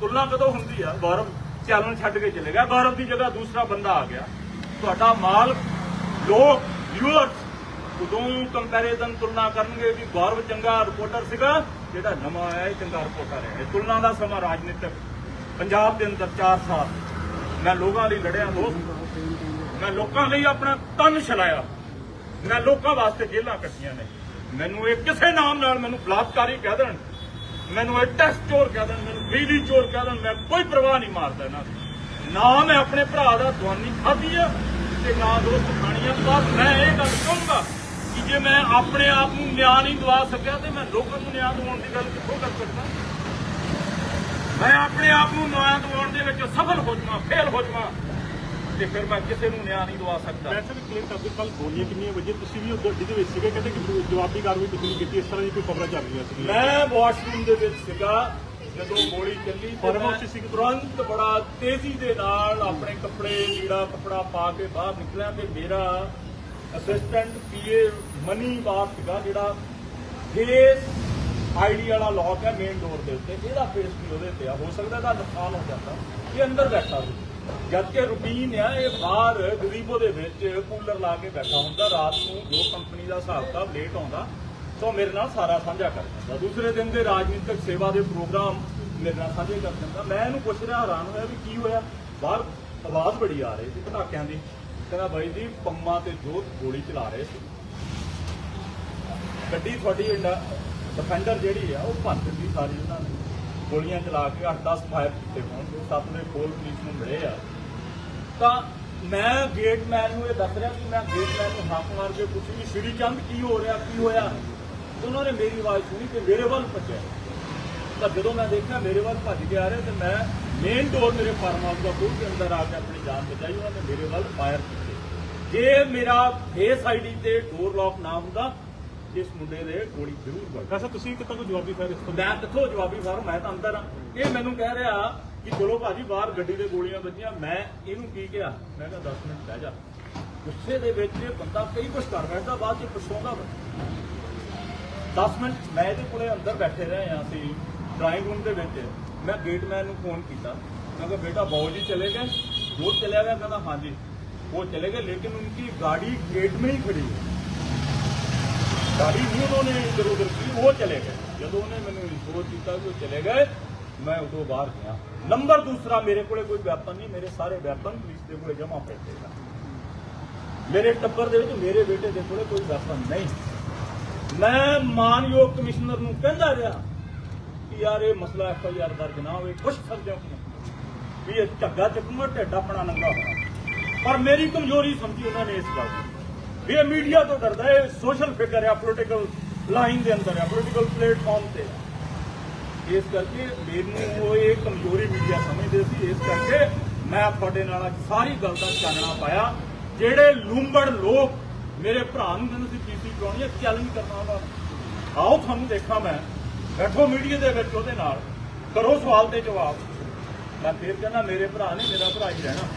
ਤੁਲਨਾ ਕਦੋਂ ਹੁੰਦੀ ਆ? ਗੌਰਵ ਚੈਲੰਜ ਛੱਡ ਕੇ ਚਲੇ ਗਿਆ। ਗੌਰਵ ਦੀ ਜਗ੍ਹਾ ਦੂਸਰਾ ਬੰਦਾ ਆ ਗਿਆ। ਤੁਹਾਡਾ ਮਾਲ, ਲੋਕ ਵਿਊਅਰਸ ਉਦੋਂ ਕੰਪੈਰੀਜ਼ਨ ਤੁਲਨਾ ਕਰਨਗੇ ਵੀ ਗੌਰਵ ਚੰਗਾ ਰਿਪੋਰਟਰ ਸੀਗਾ, ਜਿਹੜਾ ਨਵਾਂ ਆਇਆ ਇਹ ਚੰਗਾ ਰਿਪੋਰਟਰ ਹੈ। ਇਹ ਤੁਲਨਾ ਦਾ ਸਮਾਂ ਰਾਜਨੀਤਿਕ, ਪੰਜਾਬ ਦੇ ਅੰਦਰ 4 ਸਾਲ। ਮੈਂ ਲੋਕਾਂ ਲਈ ਲੜਿਆ, ਦੋਸਤ। ਮੈਂ ਲੋਕਾਂ ਲਈ ਆਪਣਾ ਤਨ ਛਲਾਇਆ। ਮੈਂ ਲੋਕਾਂ ਵਾਸਤੇ ਜੇਲਾਂ ਕੱਟੀਆਂ ਨੇ। ਮੈਨੂੰ ਇਹ ਕਿਸੇ ਨਾਮ ਨਾਲ ਮੈਨੂੰ ਬਲਾਤਕਾਰੀ ਕਹਿ ਦੇਣ। ਮੈਨੂੰ ਇਹ ਚੋਰ ਕਹਿ ਦੇਣ, ਮੈਨੂੰ ਬਿਜਲੀ ਚੋਰ ਕਹਿ ਦੇਣ, ਮੈਂ ਕੋਈ ਪਰਵਾਹ ਨਹੀਂ ਮਾਰਦਾ ਇਹਨਾਂ ਦੀ। ਨਾ ਮੈਂ ਆਪਣੇ ਭਰਾ ਦਾ ਦਵਾਨੀ ਖਾਧੀ ਆ ਤੇ ਨਾ ਦੋਸਤ ਖਾਣੀਆਂ ਬਸ ਮੈਂ ਇਹ ਗੱਲ ਕਹੂੰਗਾ ਕਿ ਜੇ ਮੈਂ ਆਪਣੇ ਆਪ ਨੂੰ ਨਿਆਂ ਨਹੀਂ ਦਵਾ ਸਕਿਆ ਤੇ ਮੈਂ ਲੋਕਾਂ ਨੂੰ ਨਿਆਂ ਦਿਵਾਉਣ ਦੀ ਗੱਲ ਕਿੱਥੋਂ ਕਰ ਸਕਦਾ? ਮੈਂ ਆਪਣੇ ਆਪ ਨੂੰ ਨਿਆਂ ਦਿਵਾਉਣ ਦੇ ਵਿੱਚ ਸਫਲ ਹੋ ਜਾਵਾਂ ਫੇਲ ਹੋ ਜਾਵਾਂ। ਤੇ ਫਿਰ ਮੈਂ ਕਿਸੇ ਨੂੰ ਨਿਆਂ ਨਹੀਂ ਦਵਾ ਸਕਦਾ। ਵੈਸੇ ਵੀ ਕਲੀਅਰ ਕਰਦੇ ਕੱਲ ਗੋਲੀਆਂ ਕਿੰਨੀਆਂ ਵਜੇ ਤੁਸੀਂ ਵੀ ਉਹ ਗੱਡੀ ਦੇ ਵਿੱਚ ਸੀਗੇ ਕਹਿੰਦੇ ਕਿ ਜਵਾਬੀ ਕਾਰਵਾਈ ਤੁਸੀਂ ਨਹੀਂ ਕੀਤੀ ਇਸ ਤਰ੍ਹਾਂ ਦੀ ਕੋਈ ਖਬਰਾਂ ਚੱਲ ਰਹੀਆਂ ਸੀ ਮੈਂ ਵਾਸ਼ਰੂਮ ਦੇ ਵਿੱਚ ਸੀਗਾ ਜਦੋਂ ਗੋਲੀ ਚੱਲੀ ਸੀ ਤੁਰੰਤ ਬੜਾ ਤੇਜ਼ੀ ਦੇ ਨਾਲ ਆਪਣੇ ਕੱਪੜੇ ਲੀੜਾ ਕੱਪੜਾ ਪਾ ਕੇ ਬਾਹਰ ਨਿਕਲਿਆ ਤੇ ਮੇਰਾ ਅਸਿਸਟੈਂਟ ਪੀਏ ਮਨੀ ਬਾਰ ਸੀਗਾ ਜਿਹੜਾ ਫੇਸ ਆਈਡੀ ਵਾਲਾ ਲੋਕ ਹੈ ਮੇਨ ਡੋਰ ਦੇ ਉੱਤੇ। ਇਹਦਾ ਫੇਸ ਵੀ ਉਹਦੇ ਤੇ ਆ। ਹੋ ਸਕਦਾ ਇਹਦਾ ਨੁਕਸਾਨ ਹੋ ਜਾਂਦਾ। ਇਹ ਅੰਦਰ ਬੈਠਾ ਸੀ। ਜਦ ਕਿ ਰੂਟੀਨ ਆ, ਇਹ ਬਾਹਰ ਗਰੀਬੋ ਦੇ ਵਿੱਚ ਕੂਲਰ ਲਾ ਕੇ ਬੈਠਾ ਹੁੰਦਾ, ਰਾਤ ਨੂੰ ਜੋ ਕੰਪਨੀ ਦਾ ਹਿਸਾਬ ਕਿਤਾਬ ਲੇਟ ਆਉਂਦਾ, ਤਾਂ ਮੇਰੇ ਨਾਲ ਸਾਰਾ ਸਾਂਝਾ ਕਰ ਦਿੰਦਾ। ਦੂਸਰੇ ਦਿਨ ਦੇ ਰਾਜਨੀਤਿਕ ਸੇਵਾ ਦੇ ਪ੍ਰੋਗਰਾਮ ਮੇਰੇ ਨਾਲ ਸਾਂਝੇ ਕਰ ਦਿੰਦਾ। ਮੈਂ ਇਹਨੂੰ ਪੁੱਛ ਰਿਹਾ, ਹੈਰਾਨ ਹੋਇਆ ਵੀ ਕੀ ਹੋਇਆ? ਬਾਹਰ ਆਵਾਜ਼ ਬੜੀ ਆ ਰਹੀ ਸੀ ਪਟਾਕਿਆਂ ਦੀ। ਕਹਿੰਦਾ, ਬਾਈ ਜੀ, ਪੰਮਾ ਤੇ ਜੋਤ ਗੋਲੀ ਚਲਾ ਰਹੇ ਸੀ। ਗੱਡੀ ਤੁਹਾਡੀ ਡਿਫੈਂਡਰ ਜਿਹੜੀ ਆ, ਉਹ ਭੰਨ ਦਿੱਤੀ ਸਾਰੀ ਉਹਨਾਂ ਨੇ। ਗੋਲੀਆਂ ਚਲਾ ਕੇ 8-10 ਫਾਇਰ ਕੀਤੇ ਹੋਣਗੇ ਸੱਤ ਦੇ ਕੋਲ ਪੁਲਿਸ ਨੂੰ ਮਿਲੇ ਆ। ਤਾਂ ਮੈਂ ਗੇਟਮੈਨ ਨੂੰ ਇਹ ਦੱਸ ਰਿਹਾ ਕਿ ਮੈਂ ਗੇਟਮੈਨ ਨੂੰ ਹੱਥ ਮਾਰ ਕੇ ਪੁੱਛੀ ਵੀ ਸ਼੍ਰੀ ਚੰਦ ਕੀ ਹੋ ਰਿਹਾ, ਕੀ ਹੋਇਆ? ਉਹਨਾਂ ਨੇ ਮੇਰੀ ਆਵਾਜ਼ ਸੁਣੀ ਤੇ ਮੇਰੇ ਵੱਲ ਭੱਜਿਆ। ਤਾਂ ਜਦੋਂ ਮੈਂ ਦੇਖਿਆ ਮੇਰੇ ਵੱਲ ਭੱਜ ਕੇ ਆ ਰਿਹਾ ਤੇ ਮੈਂ ਮੇਨ ਡੋਰ ਮੇਰੇ ਫਾਰਮ ਹਾਊਸ ਦਾ ਖੋਲ ਕੇ ਅੰਦਰ ਆ ਕੇ ਆਪਣੀ ਜਾਨ ਬਚਾਈ, ਉਹਨਾਂ ਨੇ ਮੇਰੇ ਵੱਲ ਫਾਇਰ ਕੀਤੇ। ਜੇ ਮੇਰਾ ਫੇਸ ਆਈਡੀ ਤੇ ਡੋਰ ਲੌਕ ਨਾ ਹੁੰਦਾ ਇਸ ਮੁੰਡੇ ਦੇ ਗੋਲੀ ਜ਼ਰੂਰ ਵੱਜੀ ਵੈਸੇ ਤੁਸੀਂ ਕਿਤਾ ਕੋਈ ਜਵਾਬੀ ਫਾਇਰ ਇਸ ਤੋਂ? ਮੈਂ ਕਿੱਥੋਂ ਜਵਾਬੀ ਫਾਇਰ ਮੈਂ ਤਾਂ ਅੰਦਰ ਆ ਇਹ ਮੈਨੂੰ ਕਹਿ ਰਿਹਾ ਕਿ ਚਲੋ ਭਾਜੀ ਬਾਹਰ ਗੱਡੀ ਦੇ ਗੋਲੀਆਂ ਵੱਜੀਆਂ। ਮੈਂ ਇਹਨੂੰ ਕੀ ਕਿਹਾ? ਮੈਂ ਕਿਹਾ 10 ਮਿੰਟ ਬਹਿ ਜਾ। ਗੁੱਸੇ ਦੇ ਵਿੱਚ ਇਹ ਬੰਦਾ ਕਈ ਕੁਝ ਕਰ ਬੈਠਦਾ ਬਾਅਦ ਚ ਪਛਤਾਉਂਦਾ 10 ਮਿੰਟ ਮੈਂ ਇਹਦੇ ਕੋਲੇ ਅੰਦਰ ਬੈਠੇ ਰਹੇ ਆ ਅਸੀਂ ਡਰਾਈਵਿੰਗ ਰੂਮ ਦੇ ਵਿੱਚ। ਮੈਂ ਗੇਟਮੈਨ ਨੂੰ ਫੋਨ ਕੀਤਾ। ਮੈਂ ਕਿਹਾ ਬੇਟਾ ਬਾਉ ਜੀ ਚਲੇ ਗਏ। ਉਹ ਚਲਿਆ ਗਿਆ? ਕਹਿੰਦਾ ਹਾਂਜੀ। ਉਹ ਚਲੇ ਗਏ ਲੇਕਿਨ ਉਨਕੀ ਗਾੜੀ ਗੇਟ ਮੇਂ ਹੀ ਖੜੀ। ਹੈ ਦਾੜੀ ਵੀ ਉਹਨਾਂ ਨੇ ਇਧਰ ਉਧਰ ਕੀ ਉਹ ਚਲੇ ਗਏ। ਜਦੋਂ ਉਹਨੇ ਮੈਨੂੰ ਰਿਪੋਰਟ ਕੀਤਾ ਕਿ ਉਹ ਚਲੇ ਗਏ, ਮੈਂ ਉਦੋਂ ਬਾਹਰ ਗਿਆ। ਨੰਬਰ ਦੂਸਰਾ, ਮੇਰੇ ਕੋਲੇ ਕੋਈ ਵੈਪਨ ਨਹੀਂ, ਮੇਰੇ ਸਾਰੇ ਵੈਪਨ ਪੁਲਿਸ ਦੇ ਕੋਲੇ ਜਮਾ ਪਏ ਨੇ। ਮੇਰੇ ਟੱਬਰ ਦੇ ਵਿੱਚ ਮੇਰੇ ਬੇਟੇ ਦੇ ਕੋਲੇ ਕੋਈ ਵੈਪਨ ਨਹੀਂ। ਮੈਂ ਮਾਨਯੋਗ ਕਮਿਸ਼ਨਰ ਨੂੰ ਕਹਿੰਦਾ ਰਿਹਾ ਕਿ ਯਾਰ ਇਹ ਮਸਲਾ ਐਫ ਆਈ ਆਰ ਦਰਜ ਨਾ ਹੋਵੇ ਕੁਛ ਸਕਦੇ ਹੋ ਵੀ ਇਹ ਝੱਗਾ ਚੱਕੂਗਾ, ਢੱਡਾ ਆਪਣਾ ਨੰਗਾ ਹੋਣਾ। ਪਰ ਮੇਰੀ ਕਮਜ਼ੋਰੀ ਸਮਝੀ ਉਹਨਾਂ ਨੇ ਇਸ ਗੱਲ ਦੀ। ਵੀ ਇਹ ਮੀਡੀਆ ਤੋਂ ਡਰਦਾ ਇਹ ਸੋਸ਼ਲ ਫਿਕਰ ਹੈ ਪੋਲੀਟੀਕਲ ਲਾਈਨ ਦੇ ਅੰਦਰ ਹੈ ਪੋਲੀਟੀਕਲ ਪਲੇਟਫਾਰਮ ਤੇ। ਇਸ ਕਰਕੇ ਮੈਨੂੰ ਉਹ ਇਹ ਕਮਜ਼ੋਰੀ ਮੀਡੀਆ ਸਮਝਦੇ ਸੀ, ਇਸ ਕਰਕੇ ਮੈਂ ਤੁਹਾਡੇ ਨਾਲ ਅੱਜ ਸਾਰੀ ਗੱਲ ਦਾ ਚਾਨਣਾ ਪਾਇਆ। ਜਿਹੜੇ ਲੂੰਬੜ ਲੋਕ ਮੇਰੇ ਭਰਾ ਨੂੰ ਕਹਿੰਦੇ ਸੀ ਪੀਸੀ ਕਰਾਉਣੀ ਹੈ ਚੈਲੰਜ ਕਰਨਾ ਉਹਨਾਂ ਆਓ ਤੁਹਾਨੂੰ ਦੇਖਾਂ ਮੈਂ, ਬੈਠੋ ਮੀਡੀਆ ਦੇ ਵਿੱਚ ਉਹਦੇ ਨਾਲ, ਕਰੋ ਸਵਾਲ ਤੇ ਜਵਾਬ। ਮੈਂ ਫਿਰ ਕਹਿੰਦਾ, ਮੇਰੇ ਭਰਾ ਨੇ ਮੇਰਾ ਭਰਾ ਹੀ ਰਹਿਣਾ।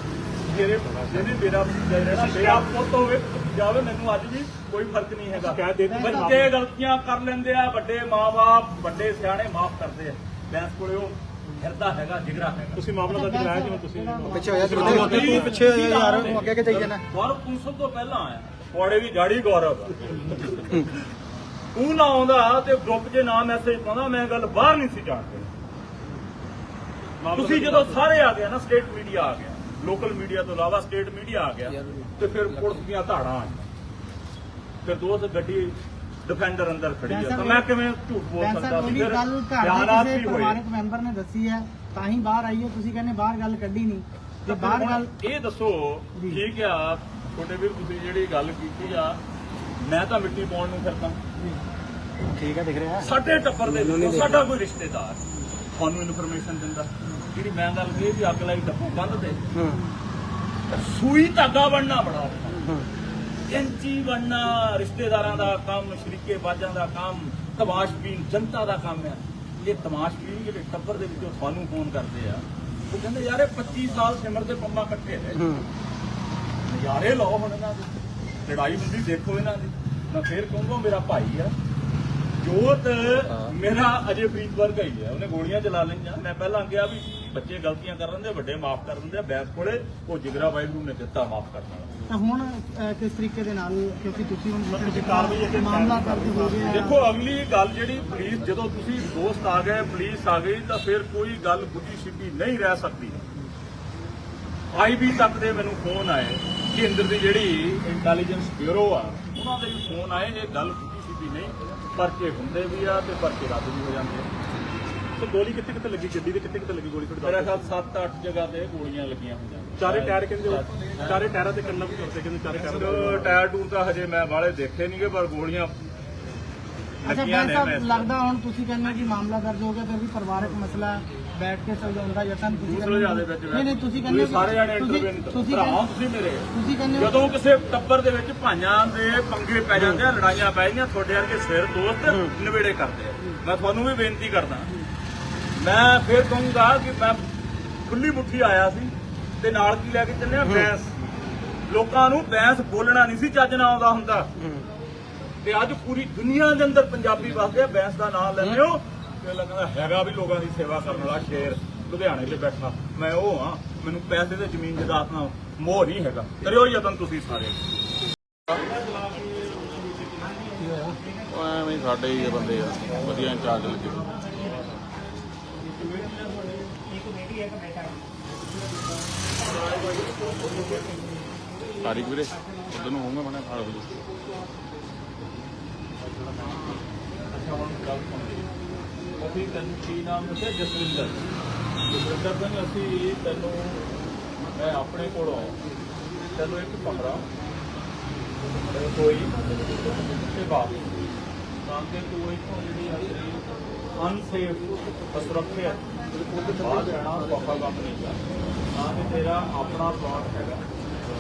ਮੇਰੇ ਜਿਹਨੇ ਮੇਰਾ ਰਹਿਣਾ ਮੇਰਾ ਪੁੱਤ ਹੋਵੇ ਜਾਵੇ ਮੈਨੂੰ ਅੱਜ ਵੀ ਕੋਈ ਫ਼ਰਕ ਨਹੀਂ ਹੈਗਾ। ਸ਼ਿਕਾਇਤ ਦੇ ਦਿੱਤੀ ਬੱਚੇ ਗਲਤੀਆਂ ਕਰ ਲੈਂਦੇ ਆ ਵੱਡੇ ਮਾਪੇ ਵੱਡੇ ਸਿਆਣੇ ਮਾਫ ਕਰਦੇ ਆ। ਬੈਂਸ ਕੋਲੇ ਉਹ ਫਿਰਦਾ ਹੈਗਾ ਜਿਗਰਾ ਹੈਗਾ। ਤੁਸੀਂ ਮਾਮਲਾ ਦਰਜ ਕਰਾਇਆ ਜਿਵੇਂ ਤੁਸੀਂ? ਪਿੱਛੇ ਹੋ ਜਾ ਤੂੰ ਅੱਗੇ ਤੂੰ ਪਿੱਛੇ ਹੋ ਜਾ ਯਾਰ ਤੂੰ ਅੱਗੇ ਜਾਈ ਜਾਣਾ? ਗੌਰਵ ਤੂੰ ਸਭ ਤੋਂ ਪਹਿਲਾਂ ਆਇਆ। ਕੋੜੇ ਦੀ ਜਾੜੀ ਗੌਰਵ। ਤੂੰ ਨਾ ਆਉਂਦਾ ਤੇ ਗਰੁੱਪ 'ਚ ਨਾ ਮੈਸੇਜ ਪਾਉਂਦਾ ਮੈਂ ਗੱਲ ਬਾਹਰ ਨਹੀਂ ਸੀ ਜਾਣਦੇ। ਤੁਸੀਂ ਜਦੋਂ ਸਾਰੇ ਆ ਗਏ ਨਾ ਸਟੇਟ ਮੀਡੀਆ ਆ ਗਿਆ। ਲੋਕਲ ਮੀਡੀਆ ਤੋਂ ਇਲਾਵਾ ਸਟੇਟ ਮੀਡੀਆ ਆ ਗਿਆ। ਤੇ ਫਿਰ ਪੁਲਿਸ ਦੀਆਂ ਧਾੜਾਂ ਆ ਗਈਆਂ ਫਿਰ ਦੋਸਤ ਗੱਡੀ ਡਿਫੈਂਡਰ ਅੰਦਰ ਖੜੀ ਆ। ਤਾਂ ਮੈਂ ਕਿਵੇਂ ਝੂਠ ਬੋਲ ਸਕਦਾ ਸੀ? ਫਿਰ ਬਿਆਨਾਤ ਵੀ ਹੋਏ। ਪਰਿਵਾਰਕ ਮੈਂਬਰ ਨੇ ਦੱਸੀ ਹੈ ਤਾਂ ਹੀ ਬਾਹਰ ਆਈ ਹੈ ਤੁਸੀਂ ਕਹਿੰਦੇ ਬਾਹਰ ਗੱਲ ਕੱਢੀ ਨਹੀਂ। ਜੇ ਤਾਂ ਬਾਹਰ ਗੱਲ ਇਹ ਦੱਸੋ। ਠੀਕ ਆ ਛੋਟੇ ਵੀਰ ਤੁਸੀਂ ਜਿਹੜੀ ਗੱਲ ਕੀਤੀ ਆ ਮੈਂ ਤਾਂ ਮਿੱਟੀ ਪਾਉਣ ਨੂੰ ਫਿਰਦਾ। ਠੀਕ ਹੈ ਦਿਖ ਰਿਹਾ। ਸਾਡੇ ਟੱਬਰ ਦੇ ਵਿੱਚੋਂ ਸਾਡਾ ਕੋਈ ਰਿਸ਼ਤੇਦਾਰ। ਤੁਹਾਨੂੰ ਇਨਫੋਰਮੇਸ਼ਨ ਦਿੰਦਾ। ਜਿਹੜੀ ਮੈਂ ਗੱਲ ਕਹੀ ਵੀ ਅੱਗ ਲਾਈ ਟੱਪੂ ਬੰਦ ਤੇ। ਹਾਂ। ਸੂਈ ਧਾਗਾ ਬਣਨਾ ਬੜਾ ਔਖਾ। ਕੈਂਚੀ ਬਣਨਾ ਰਿਸ਼ਤੇਦਾਰਾਂ ਦਾ ਕੰਮ ਸ਼ਰੀਕੇ ਬਾਜਾਂ ਦਾ ਕੰਮ ਤਮਾਸ਼ਬੀਨ ਜਨਤਾ ਦਾ ਕੰਮ ਹੈ ਇਹ ਤਮਾਸ਼ਬੀਨ ਜਿਹੜੇ ਟੱਬਰ ਦੇ ਵਿੱਚੋਂ ਤੁਹਾਨੂੰ ਫੋਨ ਕਰਦੇ ਆ ਉਹ ਕਹਿੰਦੇ ਯਾਰ ਇਹ 25 ਸਾਲ ਸਿਮਰ ਦੇ ਪੰਮਾ ਇਕੱਠੇ ਰਹੇ ਨਜ਼ਾਰੇ ਲਾਓ ਹੁਣ ਇਹਨਾਂ ਦੇ। ਲੜਾਈ ਹੁੰਦੀ ਦੇਖੋ ਇਹਨਾਂ ਦੀ। ਮੈਂ ਫੇਰ ਕਹੂੰਗਾ ਮੇਰਾ ਭਾਈ ਆ। ਜੋਤ ਮੇਰਾ ਅਜੇ ਪ੍ਰੀਤ ਵਰਗਾ ਹੀ ਹੈ ਉਹਨੇ ਗੋਲੀਆਂ ਚਲਾ ਲਈਆਂ। ਮੈਂ ਪਹਿਲਾਂ ਕਿਹਾ ਵੀ ਬੱਚੇ ਗਲਤੀਆਂ ਕਰ ਲੈਂਦੇ ਵੱਡੇ ਮਾਫ ਕਰ ਦਿੰਦੇ ਆ ਬੈਸ ਕੋਲੇ ਉਹ ਜਿਗਰਾ ਵਾਹਿਗੁਰੂ ਨੇ ਦਿੱਤਾ ਮਾਫ ਕਰਨ ਤਾਂ ਹੁਣ ਅਹ, ਕਿਸ ਤਰੀਕੇ ਦੇ ਨਾਲ ਕਿਉਂਕਿ ਤੁਸੀਂ ਹੁਣ ਤੁਸੀਂ ਕਾਰਵਾਈ ਅੱਗੇ ਮਾਮਲਾ ਦਰਜ ਹੋ ਗਿਆ ਦੇਖੋ ਅਗਲੀ ਗੱਲ ਜਿਹੜੀ ਪੁਲਿਸ ਜਦੋਂ ਤੁਸੀਂ ਦੋਸਤ ਆ ਗਏ ਪੁਲਿਸ ਆ ਗਈ ਤਾਂ ਫਿਰ ਕੋਈ ਗੱਲ ਗੁੱਡੀ ਛਿਪੀ ਨਹੀਂ ਰਹਿ ਸਕਦੀ। ਆਈਬੀ ਤੱਕ ਦੇ ਮੈਨੂੰ ਫੋਨ ਆਏ ਕੇਂਦਰ ਦੀ ਜਿਹੜੀ ਇੰਟੈਲੀਜੈਂਸ ਬਿਊਰੋ ਆ ਉਹਨਾਂ ਦੇ ਵੀ ਫੋਨ ਆਏ ਇਹ ਗੱਲ ਗੁੱਡੀ ਛਿਪੀ ਨਹੀਂ ਪਰਚੇ ਹੁੰਦੇ ਵੀ ਆ ਤੇ ਪਰਚੇ ਰੱਦ ਵੀ ਹੋ ਜਾਂਦੇ ਆ। ਤੇ ਗੋਲੀ ਕਿੱਥੇ ਕਿੱਥੇ ਲੱਗੀ? ਗੱਡੀ ਦੇ ਕਿੱਥੇ ਕਿੱਥੇ ਲੱਗੀ ਗੋਲੀ? ਤੁਹਾਡੇ ਮੇਰਾ ਖਿਆਲ 7-8 ਜਗ੍ਹਾ ਤੇ ਗੋਲੀਆਂ ਲੱਗੀਆਂ ਹੋਈਆਂ ਚਾਰੇ ਟਾਇਰ ਕਹਿੰਦੇ ਉਹ- ਚਾਰੇ ਟਾਇਰਾਂ ਤੇ ਕੰਨਾ ਵੀ ਕਰਦੇ ਕਹਿੰਦੇ ਚਾਰੇ ਟਾਇਰਾਂ ਟਾਇਰ ਟਾਇਰ ਟੂਰ ਤਾਂ ਹਜੇ ਮੈਂ ਵਾਲੇ ਦੇਖੇ ਨਹੀਂਗੇ ਪਰ ਗੋਲੀਆਂ ਅੱਛਾ ਲੱਗੀਆਂ ਮੈਂ ਨੇ ਸਾਹਿਬ ਮੈਂ ਲੱਗਦਾ ਹੁਣ ਤੁਸੀਂ ਕਹਿੰਦੇ ਹੋ ਕਿ ਮਾਮਲਾ ਦਰਜ ਹੋ ਗਿਆ ਫਿਰ ਵੀ ਪਰਿਵਾਰਕ ਮਸਲਾ ਬੈਠ ਕੇ ਸੁਲਝਾਉਣ ਦਾ ਯਤਨ ਤੁਸੀਂ ਦੂਸਰੇ ਜਿਆਦੇ ਵਿੱਚ ਨਹੀਂ ਨਹੀਂ ਤੁਸੀਂ ਕਹਿੰਦੇ ਹੋ ਕਿ- ਸਾਰੇ ਜਾਣੇ ਤੁਸੀਂ- ਇੰਟਰਵਿਊ ਤੁਸੀਂ ਭਰਾ ਕਹਿੰਦੇ- ਤੁਸੀਂ ਮੇਰੇ। ਤੁਸੀਂ ਕਹਿੰਦੇ ਹੋ ਜਦੋਂ ਕਿਸੇ ਟੱਬਰ ਦੇ ਵਿੱਚ ਭਾਈਆਂ ਦੇ ਪੰਗੇ ਪੈ ਜਾਂਦੇ ਆ ਲੜਾਈਆਂ ਪੈ ਜਾਂਦੀਆਂ ਤੁਹਾਡੇ ਵਰਗੇ ਸਿਰ ਦੋਸਤ ਨਵੇੜੇ ਕਰਦੇ ਆ। ਮੈਂ ਤੁਹਾਨੂੰ ਵੀ ਬੇਨਤੀ ਕਰਦਾ। ਮੈਂ ਫਿਰ ਕਹੂੰਗਾ ਕਿ ਮੈਂ ਖੁੱਲੀ ਮੁੱਠੀ ਆਇਆ ਸੀ ਤੇ ਨਾਲ ਕੀ ਲੈ ਕੇ ਚੱਲਿਆ? ਬੈਂਸ। ਲੋਕਾਂ ਨੂੰ ਬੈਂਸ ਬੋਲਣਾ ਨਹੀਂ ਸੀ ਚੱਜ ਨਾਲ ਆਉਂਦਾ ਹੁੰਦਾ। ਤੇ ਅੱਜ ਪੂਰੀ ਦੁਨੀਆ ਦੇ ਅੰਦਰ ਪੰਜਾਬੀ ਵਸਦੇ ਆ ਬੈਂਸ ਦਾ ਨਾਮ ਲੈਂਦੇ ਹੋ ਤੇ ਲੱਗਦਾ ਹੈਗਾ ਵੀ ਲੋਕਾਂ ਦੀ ਸੇਵਾ ਕਰਨ ਵਾਲਾ ਸ਼ੇਰ ਲੁਧਿਆਣੇ ਤੇ ਬੈਠਾ। ਮੈਂ ਉਹ ਹਾਂ ਮੈਨੂੰ ਪੈਸੇ ਤੇ ਜ਼ਮੀਨ ਜਾਇਦਾਦ ਨਾਲ ਮੋਹ ਨਹੀਂ ਹੈਗਾ। ਕਰਿਓ ਯਤਨ ਤੁਸੀਂ ਸਾਰੇ। ਐਵੇਂ ਸਾਡੇ ਹੀ ਬੰਦੇ ਆ ਵਧੀਆ ਇੰਚਾਰਜ ਲੱਗੇ। ਤਾਰੀਖ ਵੀਰੇ ਉਦੋਂ ਨੂੰ ਹੋਊਗਾ ਮਨੇ 8 ਵਜੇ ਅਸੀਂ ਤੈਨੂੰ ਕੀ ਨਾਮ ਦੱਸਿਆ? ਜਸਵਿੰਦਰ। ਜਸਵਿੰਦਰ ਸਿੰਘ ਅਸੀਂ ਤੈਨੂੰ ਮੈਂ ਆਪਣੇ ਕੋਲੋਂ ਤੈਨੂੰ ਇੱਕ ਕਮਰਾ ਕੋਈ ਤੇ ਬਾਅਦ ਤਾਂ ਕਿ ਤੂੰ ਇੱਥੋਂ ਜਿਹੜੀ ਅਨਸੇਫ ਅਸੁਰੱਖਿਅਤ ਬਾਅਦ ਰਹਿਣਾ ਸੌਖਾ ਕੰਮ ਨਹੀਂ ਗਾ ਤਾਂ ਕਿ ਤੇਰਾ ਆਪਣਾ ਪਲਾਟ ਹੈਗਾ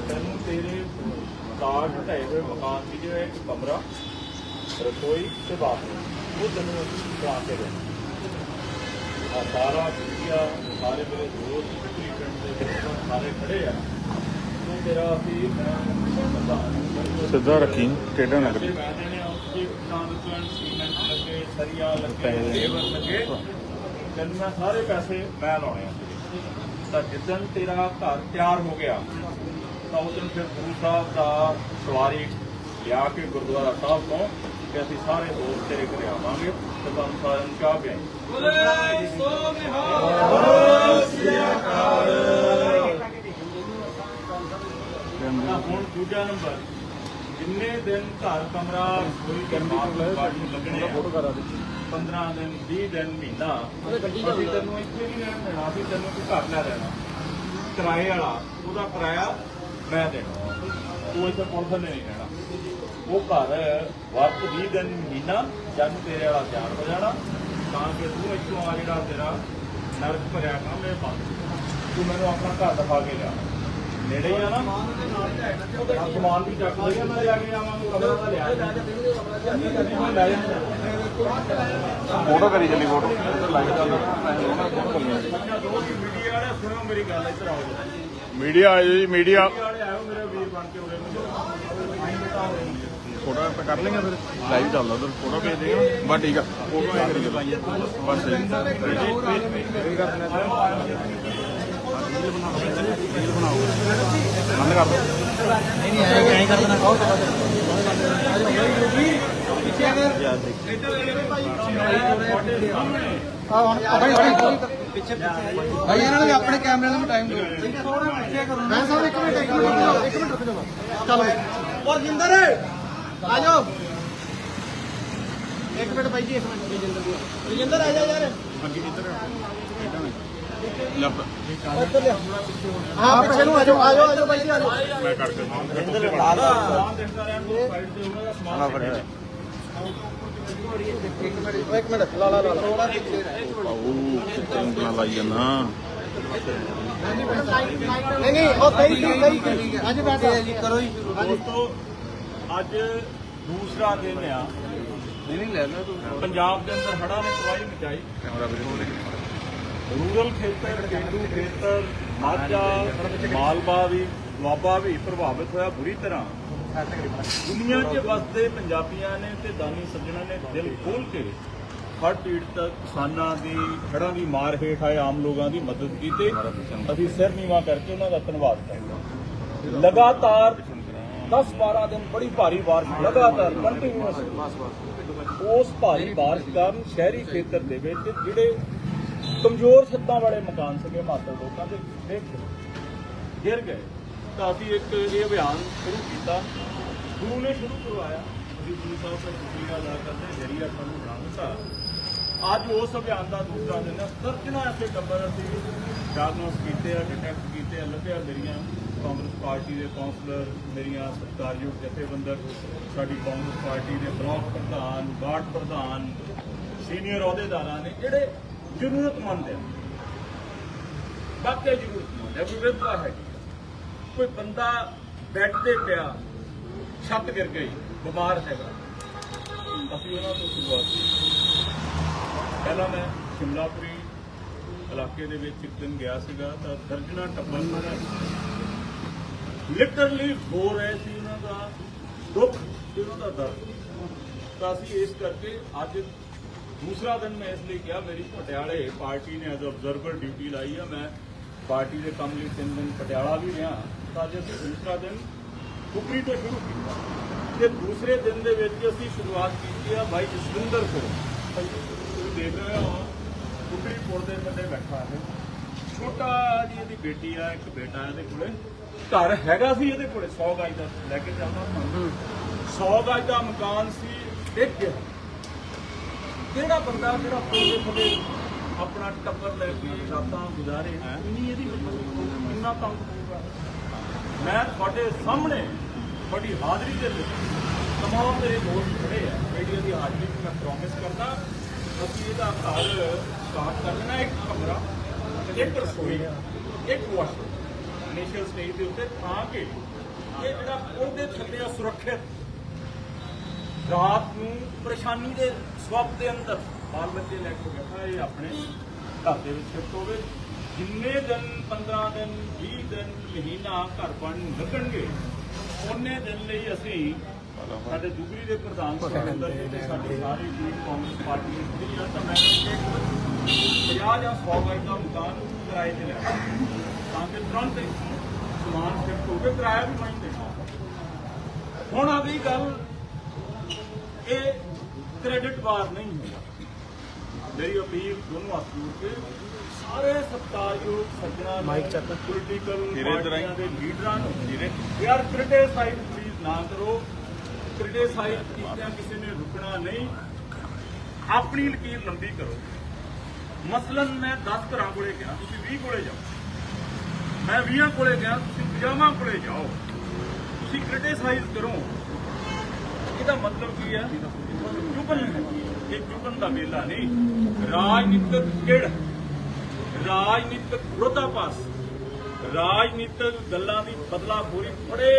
ਤੈਨੂੰ ਤੇਰੇ ਕਾਰਡ ਢਾਏ ਹੋਏ ਮਕਾਨ ਦੀ ਜਿਹੜਾ ਇੱਕ ਕਮਰਾ ਰਸੋਈ ਤੇ ਬਾਥਰੂਮ ਉਹ ਤੈਨੂੰ ਅਸੀਂ ਬਣਾ ਕੇ ਦੇਣਾ ਆ ਸਾਰਾ ਇੰਡੀਆ ਸਾਰੇ ਮੇਰੇ ਦੋਸਤ ਪਿੰਡ ਦੇ ਵਿੱਚ ਸਾਰੇ ਖੜੇ ਆ ਉਹ ਤੇਰਾ ਅਸੀਂ ਮੈਂ ਬੰਦਾ ਸਿੱਧਾ ਰੱਖੀ ਟੇਢਾ ਨਾ। ਪੈਸੇ ਮੈਂ ਦੇਣੇ ਆ ਉੱਥੇ ਟ੍ਰਾਂਸਪਲੈਂਟ ਸੀਮੈਂਟ ਲੱਗੇ ਸਰੀਆ ਲੱਗੇ ਲੇਬਰ ਲੱਗੇ। ਤੈਨੂੰ ਮੈਂ ਸਾਰੇ ਪੈਸੇ ਮੈਂ ਲਾਉਣੇ ਆ। ਤਾਂ ਜਿੱਦਣ ਤੇਰਾ ਘਰ ਤਿਆਰ ਹੋ ਗਿਆ, ਤਾਂ ਉਸ ਦਿਨ ਫਿਰ ਗੁਰੂ ਸਾਹਿਬ ਦਾ ਸਵਾਰੀ ਲਿਆ ਕੇ ਗੁਰਦੁਆਰਾ ਸਾਹਿਬ ਤੋਂ ਕਿ ਅਸੀਂ ਸਾਰੇ ਦੋਸਤ ਤੇਰੇ ਘਰੇ ਆਵਾਂਗੇ ਤੇ ਤੁਹਾਨੂੰ ਸਾਰਿਆਂ ਨੂੰ ਚਾਹ ਪਿਆਈ ਤਾਂ ਹੁਣ ਦੂਜਾ ਨੰਬਰ, ਜਿੰਨੇ ਦਿਨ ਘਰ ਕਮਰਾ ਕੋਈ ਕਰਮਾਤ ਫੋਟੋ ਕਰਾ ਆ 15 ਦਿਨ 20 ਦਿਨ ਮਹੀਨਾ। ਅਸੀਂ ਤੈਨੂੰ ਇੱਥੇ ਨਹੀਂ ਰਹਿਣ ਦੇਣਾ ਅਸੀਂ ਤੈਨੂੰ ਕੋਈ ਘਰ ਲੈ ਦੇਣਾ। ਕਿਰਾਏ ਵਾਲਾ ਉਹਦਾ ਕਿਰਾਇਆ ਮੈਂ ਦੇਣਾ। ਤੂੰ ਇੱਥੇ ਪੁਲਿਸ ਨੇ ਨਹੀਂ ਰਹਿਣਾ। ਉਹ ਘਰ ਵਕਤ 20 ਦਿਨ ਮਹੀਨਾ ਜਦ ਤੇਰੇ ਵਾਲਾ ਤਿਆਰ ਹੋ ਜਾਣਾ ਤਾਂ ਕਿ ਤੂੰ ਇੱਥੋਂ ਆ ਜਿਹੜਾ ਤੇਰਾ ਨਰਕ ਭਰਿਆ ਕੰਮ ਇਹ ਬੰਦ ਤੂੰ ਮੈਨੂੰ ਆਪਣਾ ਘਰ ਦਿਖਾ ਕੇ ਲਿਆ। ਨੇੜੇ ਹੀ ਆ ਨਾ। ਸਮਾਨ ਵੀ ਚੱਕ ਲਿਆ ਮੈਂ ਲਿਆ ਕੇ ਆਵਾਂਗਾ ਕਮਰਾ ਤਾਂ ਲਿਆ ਲੈ ਜਾਣਾ ਫੋਟੋ ਕਰੀ ਚੱਲੀ ਫੋਟੋ। ਮੀਡੀਆ ਵਾਲੇ ਸੁਣੋ ਮੇਰੀ ਗੱਲ ਇੱਧਰ ਆਓ ਜੀ ਮੀਡੀਆ। ਆਇਓ ਜੀ ਮੀਡੀਆ ਮੀਡੀਆ ਵਾਲੇ ਆਇਓ ਮੇਰੇ ਵੀਰ ਬਣ ਕੇ ਉਰੇ ਨੂੰ ਆਈ ਬਤਾਓ ਫੋਟੋ ਕਰ ਲੇਗਾ ਫਿਰ ਲਾਈਵ ਚੱਲਦਾ ਉਧਰ ਫੋਟੋ ਭੇਜ ਦੇਗਾ ਬਸ ਠੀਕ ਆ। ਫੋਟੋ ਐ ਕਰੀ ਬਸ ਬੰਦ ਕਰ ਦੋ। ਨਹੀਂ ਨਹੀਂ ਐਂ ਐਂ ਕਰ ਦੇਣਾ ਕਹੋ ਆ ਹੁਣ ਭਾਈ ਭਾਈ ਪਿੱਛੇ ਭਾਈ ਇਹਨਾਂ ਨੂੰ ਵੀ ਆਪਣੇ ਕੈਮਰੇ ਨੂੰ ਟਾਈਮ ਦਿਓ। ਮੈਂ ਸਾਹਿਬ ਇੱਕ ਮਿੰਟ ਇੱਕ ਮਿੰਟ ਰੁਕ ਜਾਓ ਇੱਕ ਮਿੰਟ ਰੁਕ ਜਾਓ ਚਲੋ ਔਰ ਜਿੰਦਰ ਆ ਜਾਓ। ਇੱਕ ਮਿੰਟ ਭਾਈ ਜੀ ਇੱਕ ਮਿੰਟ। ਰਜਿੰਦਰ ਰਜਿੰਦਰ ਆ ਜਾ ਯਾਰ। ਅੱਗੇ ਇੱਧਰ ਹਾਂ ਪਿੱਛੇ ਨੂੰ ਆ ਜਾਓ ਆ ਜਾਓ ਆ ਜਾਓ ਭਾਈ ਜੀ ਆ ਜਾਓ। ਮੈਂ ਕਰ ਕੇ ਦੇਖਦਾ ਰਹਿਣ ਤੋਂ ਸਾਈਡ ਤੇ ਉਹਨਾਂ ਦਾ ਸਮਾਨ ਇੱਕ ਮਿੰਟ ਲਾ ਲਾ ਲਾ ਥੋੜਾ ਆਉ ਕਿਤੇ ਉਂਗਲਾਂ ਲਾਈ ਜਾਂਦਾ ਨਹੀਂ ਨਹੀਂ ਉਹ ਕਈ ਕਈ ਕਈ ਅੱਜ ਬੈਠੇ ਆ ਜੀ ਕਰੋ ਜੀ। ਸ਼ੁਰੂ ਦੋਸਤੋ ਅੱਜ ਦੂਸਰਾ ਦਿਨ ਆ। ਨਹੀਂ ਨਹੀਂ ਲੈ ਲੈ ਤੂੰ ਪੰਜਾਬ ਦੇ ਅੰਦਰ ਹੜ੍ਹਾਂ ਨੇ ਤਬਾਹੀ ਮਚਾਈ। ਕੈਮਰਾ ਵੀਰੇ ਰੂਰਲ ਖੇਤਰ ਪੇਂਡੂ ਖੇਤਰ ਮਾਝਾ ਮਾਲਵਾ ਵੀ ਦੁਆਬਾ ਵੀ ਪ੍ਰਭਾਵਿਤ ਹੋਇਆ ਬੁਰੀ ਤਰ੍ਹਾਂ। ਦੁਨੀਆ 'ਚ ਵਸਦੇ ਪੰਜਾਬੀਆਂ ਨੇ ਤੇ ਦਾਨੀ ਸੱਜਣਾ ਨੇ ਦਿਲ ਖੋਲ ਕੇ ਹਰ ਪੀੜਤ ਕਿਸਾਨਾਂ ਦੀ ਹੜ੍ਹਾਂ ਦੀ ਮਾਰ ਹੇਠ ਆਏ ਆਮ ਲੋਕਾਂ ਦੀ ਮਦਦ ਕੀਤੀ ਅਸੀਂ ਸਿਰ ਨੀਵਾ ਕਰਕੇ ਉਹਨਾਂ ਦਾ ਧੰਨਵਾਦ ਕਰਦੇ ਲਗਾਤਾਰ 10-12 ਦਿਨ ਬੜੀ ਭਾਰੀ ਬਾਰਿਸ਼, ਲਗਾਤਾਰ ਕੰਟੀਨਿਊਸ ਉਸ ਭਾਰੀ ਬਾਰਿਸ਼ ਕਾਰਨ ਸ਼ਹਿਰੀ ਖੇਤਰ ਦੇ ਵਿੱਚ ਜਿਹੜੇ ਕਮਜ਼ੋਰ ਛੱਤਾਂ ਵਾਲੇ ਮਕਾਨ ਸੀਗੇ, ਮਾਤਰ ਲੋਕਾਂ ਦੇ ਡਿੱਗ ਗਿਰ ਗਏ। ਤਾਂ ਅਸੀਂ ਇੱਕ ਇਹ ਅਭਿਆਨ ਸ਼ੁਰੂ ਕੀਤਾ। ਗੁਰੂ ਨੇ ਸ਼ੁਰੂ ਕਰਵਾਇਆ। ਅਸੀਂ ਗੁਰੂ ਸਾਹਿਬ ਤੋਂ ਸ਼ੁਕਰੀਆ ਅਦਾ ਕਰਦੇ ਜਰੀਆ ਸਾਨੂੰ ਬਣਾ ਦਿੱਤਾ ਅੱਜ ਉਸ ਅਭਿਆਨ ਦਾ ਦੂਸਰਾ ਦਿਨ ਹੈ। ਦਰਜਨਾਂ ਐਸੇ ਟੱਬਰ ਅਸੀਂ ਡਾਇਗਨੋਸ ਕੀਤੇ ਆ ਡਿਟੈਕਟ ਕੀਤੇ ਆ, ਲੱਭਿਆ ਮੇਰੀਆਂ ਕਾਂਗਰਸ ਪਾਰਟੀ ਦੇ ਕਾਉਂਸਲਰ ਮੇਰੀਆਂ ਸਤਿਕਾਰਯੋਗ ਜਥੇਬੰਦਕ ਸਾਡੀ ਕਾਂਗਰਸ ਪਾਰਟੀ ਦੇ ਬਲਾਕ ਪ੍ਰਧਾਨ, ਵਾਰਡ ਪ੍ਰਧਾਨ ਸੀਨੀਅਰ ਅਹੁਦੇਦਾਰਾਂ ਨੇ ਜਿਹੜੇ ਜ਼ਰੂਰਤਮੰਦ ਆ। ਵਾਕਈ ਜ਼ਰੂਰਤਮੰਦ ਹੈ ਵਿਵਸਥਾ ਹੈ ਕੋਈ ਬੰਦਾ ਬੈੱਡ ਤੇ ਪਿਆ, ਛੱਤ ਗਿਰ ਗਈ, ਬਿਮਾਰ ਹੈਗਾ। ਅਸੀਂ ਉਹਨਾਂ ਤੋਂ ਸ਼ੁਰੂਆਤ ਕੀਤੀ। ਪਹਿਲਾਂ ਮੈਂ ਸ਼ਿਮਲਾਪੁਰੀ ਇਲਾਕੇ ਦੇ ਵਿੱਚ ਇੱਕ ਦਿਨ ਗਿਆ ਸੀਗਾ, ਤਾਂ ਦਰਜਨਾ ਟੱਬਰ ਲਿਟਰਲੀ ਹੋ ਰਹੇ ਸੀ ਉਹਨਾਂ ਦਾ ਦੁੱਖ ਤੇ ਉਹਨਾਂ ਦਾ ਦਰਦ। ਤਾਂ ਅਸੀਂ ਇਸ ਕਰਕੇ ਅੱਜ ਦੂਸਰਾ ਦਿਨ ਮੈਂ ਇਸ ਲਈ ਕਿਹਾ, ਮੇਰੀ ਪਟਿਆਲੇ ਪਾਰਟੀ ਨੇ ਐਜ਼ ਅਬਜ਼ਰਵਰ ਡਿਊਟੀ ਲਾਈ ਆ। ਮੈਂ ਪਾਰਟੀ ਦੇ ਕੰਮ ਲਈ ਤਿੰਨ ਦਿਨ ਪਟਿਆਲਾ ਵੀ ਰਿਹਾ। ਤਾਂ ਅੱਜ ਅਸੀਂ ਦੂਸਰਾ ਦਿਨ ਕੁਕਰੀ ਤੋਂ ਸ਼ੁਰੂ ਕੀਤਾ। ਤੇ ਦੂਸਰੇ ਦਿਨ ਦੇ ਵਿੱਚ ਅਸੀਂ ਸ਼ੁਰੂਆਤ ਕੀਤੀ ਆ ਭਾਈ ਜਸਵਿੰਦਰ ਕੋਲ। ਤੁਸੀਂ ਦੇਖ ਰਹੇ ਹੋ ਕੁਕਰੀ ਪੁਲ ਦੇ ਥੱਲੇ ਬੈਠਾ ਹੈ। ਛੋਟਾ ਜੀ ਇਹਦੀ ਬੇਟੀ ਆ ਇੱਕ ਬੇਟਾ ਇਹਦੇ ਕੋਲੇ। ਘਰ ਹੈਗਾ ਸੀ ਇਹਦੇ ਕੋਲੇ 100 ਗਜ ਦਾ ਲੈ ਕੇ ਚੱਲਦਾ ਸੀ। 100 ਗਜ ਦਾ ਮਕਾਨ ਸੀ ਡਿੱਗ ਗਿਆ। ਕਿਹੜਾ ਬੰਦਾ ਜਿਹੜਾ ਪੁਲ ਦੇ ਥੱਲੇ ਆਪਣਾ ਟੱਬਰ ਲੈ ਕੇ ਰਾਤਾਂ ਗੁਜ਼ਾਰੇ ਇੰਨੀ ਇਹਦੀ ਇੰਨਾ ਤੰਗ ਮੈਂ ਤੁਹਾਡੇ ਸਾਹਮਣੇ ਤੁਹਾਡੀ ਹਾਜ਼ਰੀ ਦੇ ਵਿੱਚ ਤਮਾਮ ਮੇਰੇ ਦੋਸਤ ਖੜੇ ਆ। ਮੀਡੀਆ ਦੀ ਹਾਜ਼ਰੀ ਨੂੰ ਮੈਂ ਪ੍ਰੋਮਿਸ ਕਰਦਾ, ਅਸੀਂ ਇਹਦਾ ਘਰ ਸਟਾਰਟ ਕਰ ਲੈਣਾ, ਇੱਕ ਕਮਰਾ, ਇੱਕ ਰਸੋਈ, ਇੱਕ ਵਾਸ਼ਰੂਮ ਇਨੀਸ਼ੀਅਲ ਸਟੇਜ ਦੇ ਉੱਤੇ ਤਾਂ ਕਿ ਇਹ ਜਿਹੜਾ ਉਹਦੇ ਥੱਲੇ ਆ ਸੁਰੱਖਿਅਤ, ਰਾਤ ਨੂੰ ਪਰੇਸ਼ਾਨੀ ਦੇ ਸਵਪ ਦੇ ਅੰਦਰ ਬਾਲ ਬੱਚੇ ਲੈ ਕੇ ਬੈਠਾ, ਇਹ ਆਪਣੇ ਘਰ ਦੇ ਵਿੱਚ ਸ਼ਿਫਟ ਹੋਵੇ। ਜਿੰਨੇ ਦਿਨ 15 ਦਿਨ 20 ਦਿਨ, ਮਹੀਨਾ ਘਰ ਬਣ ਲੱਗਣਗੇ, ਉਹਨੇ ਦਿਨ ਲਈ ਅਸੀਂ ਸਾਡੇ ਦੁਗਰੀ ਦੇ ਪ੍ਰਧਾਨ ਸੁਰਿੰਦਰ ਜੀ ਤੇ ਸਾਡੀ ਸਾਰੀ ਟੀਮ ਕਾਂਗਰਸ ਪਾਰਟੀ ਦੀ ਜਿਹੜੀ ਆ ਤਾਂ ਮੈਂ 50 ਜਾਂ 100 ਗਜ ਦਾ ਮਕਾਨ ਕਿਰਾਏ ਤੇ ਲੈ ਤਾਂ ਕਿ ਤੁਰੰਤ ਸਮਾਨ ਸ਼ਿਫਟ ਹੋ ਕੇ ਕਿਰਾਇਆ ਵੀ ਮੈਂ ਦੇਣਾ ਹੁਣ ਆ ਗਈ ਗੱਲ, ਇਹ ਕ੍ਰੈਡਿਟ ਵਾਰ ਨਹੀਂ ਹੋਗਾ ਮੇਰੀ ਅਪੀਲ ਦੋਨੋਂ ਹੱਥ ਜੋੜ ਕੇ ਸਾਰੇ ਸਤਿਕਾਰਯੋਗ ਸੱਜਣਾ ਮਾਈਕ ਚੱਕ। ਪੋਲੀਟੀਕਲ ਪਾਰਟੀਆਂ ਦੇ ਲੀਡਰਾਂ ਨੂੰ ਯਾਰ ਕ੍ਰਿਟਿਸਾਈਜ਼ ਪਲੀਜ਼ ਨਾ ਕਰੋ। ਕ੍ਰਿਟਿਸਾਈਜ਼ ਕੀਤਿਆਂ ਕਿਸੇ ਨੇ ਰੁਕਣਾ ਨਹੀਂ। ਆਪਣੀ ਲਕੀਰ ਲੰਬੀ ਕਰੋ। ਮਸਲਨ ਮੈਂ 10 ਘਰਾਂ ਕੋਲੇ ਗਿਆ ਤੁਸੀਂ 20 ਕੋਲੇ ਜਾਓ। ਮੈਂ 20 ਕੋਲੇ ਗਿਆ ਤੁਸੀਂ 50 ਕੋਲੇ ਜਾਓ। ਤੁਸੀਂ ਕ੍ਰਿਟਿਸਾਈਜ਼ ਕਰੋ। ਇਹਦਾ ਮਤਲਬ ਕੀ ਹੈ? ਇਹ ਚੁਗਲ ਦਾ ਵੇਲਾ ਨਹੀਂ। ਰਾਜਨੀਤਿਕ ਕਿੜ ਰਾਜਨੀਤਿਕ ਵਿਰੋਧਾਭਾਸ ਰਾਜਨੀਤਿਕ ਗੱਲਾਂ ਦੀ ਬਦਲਾਖੋਰੀ ਬੜੇ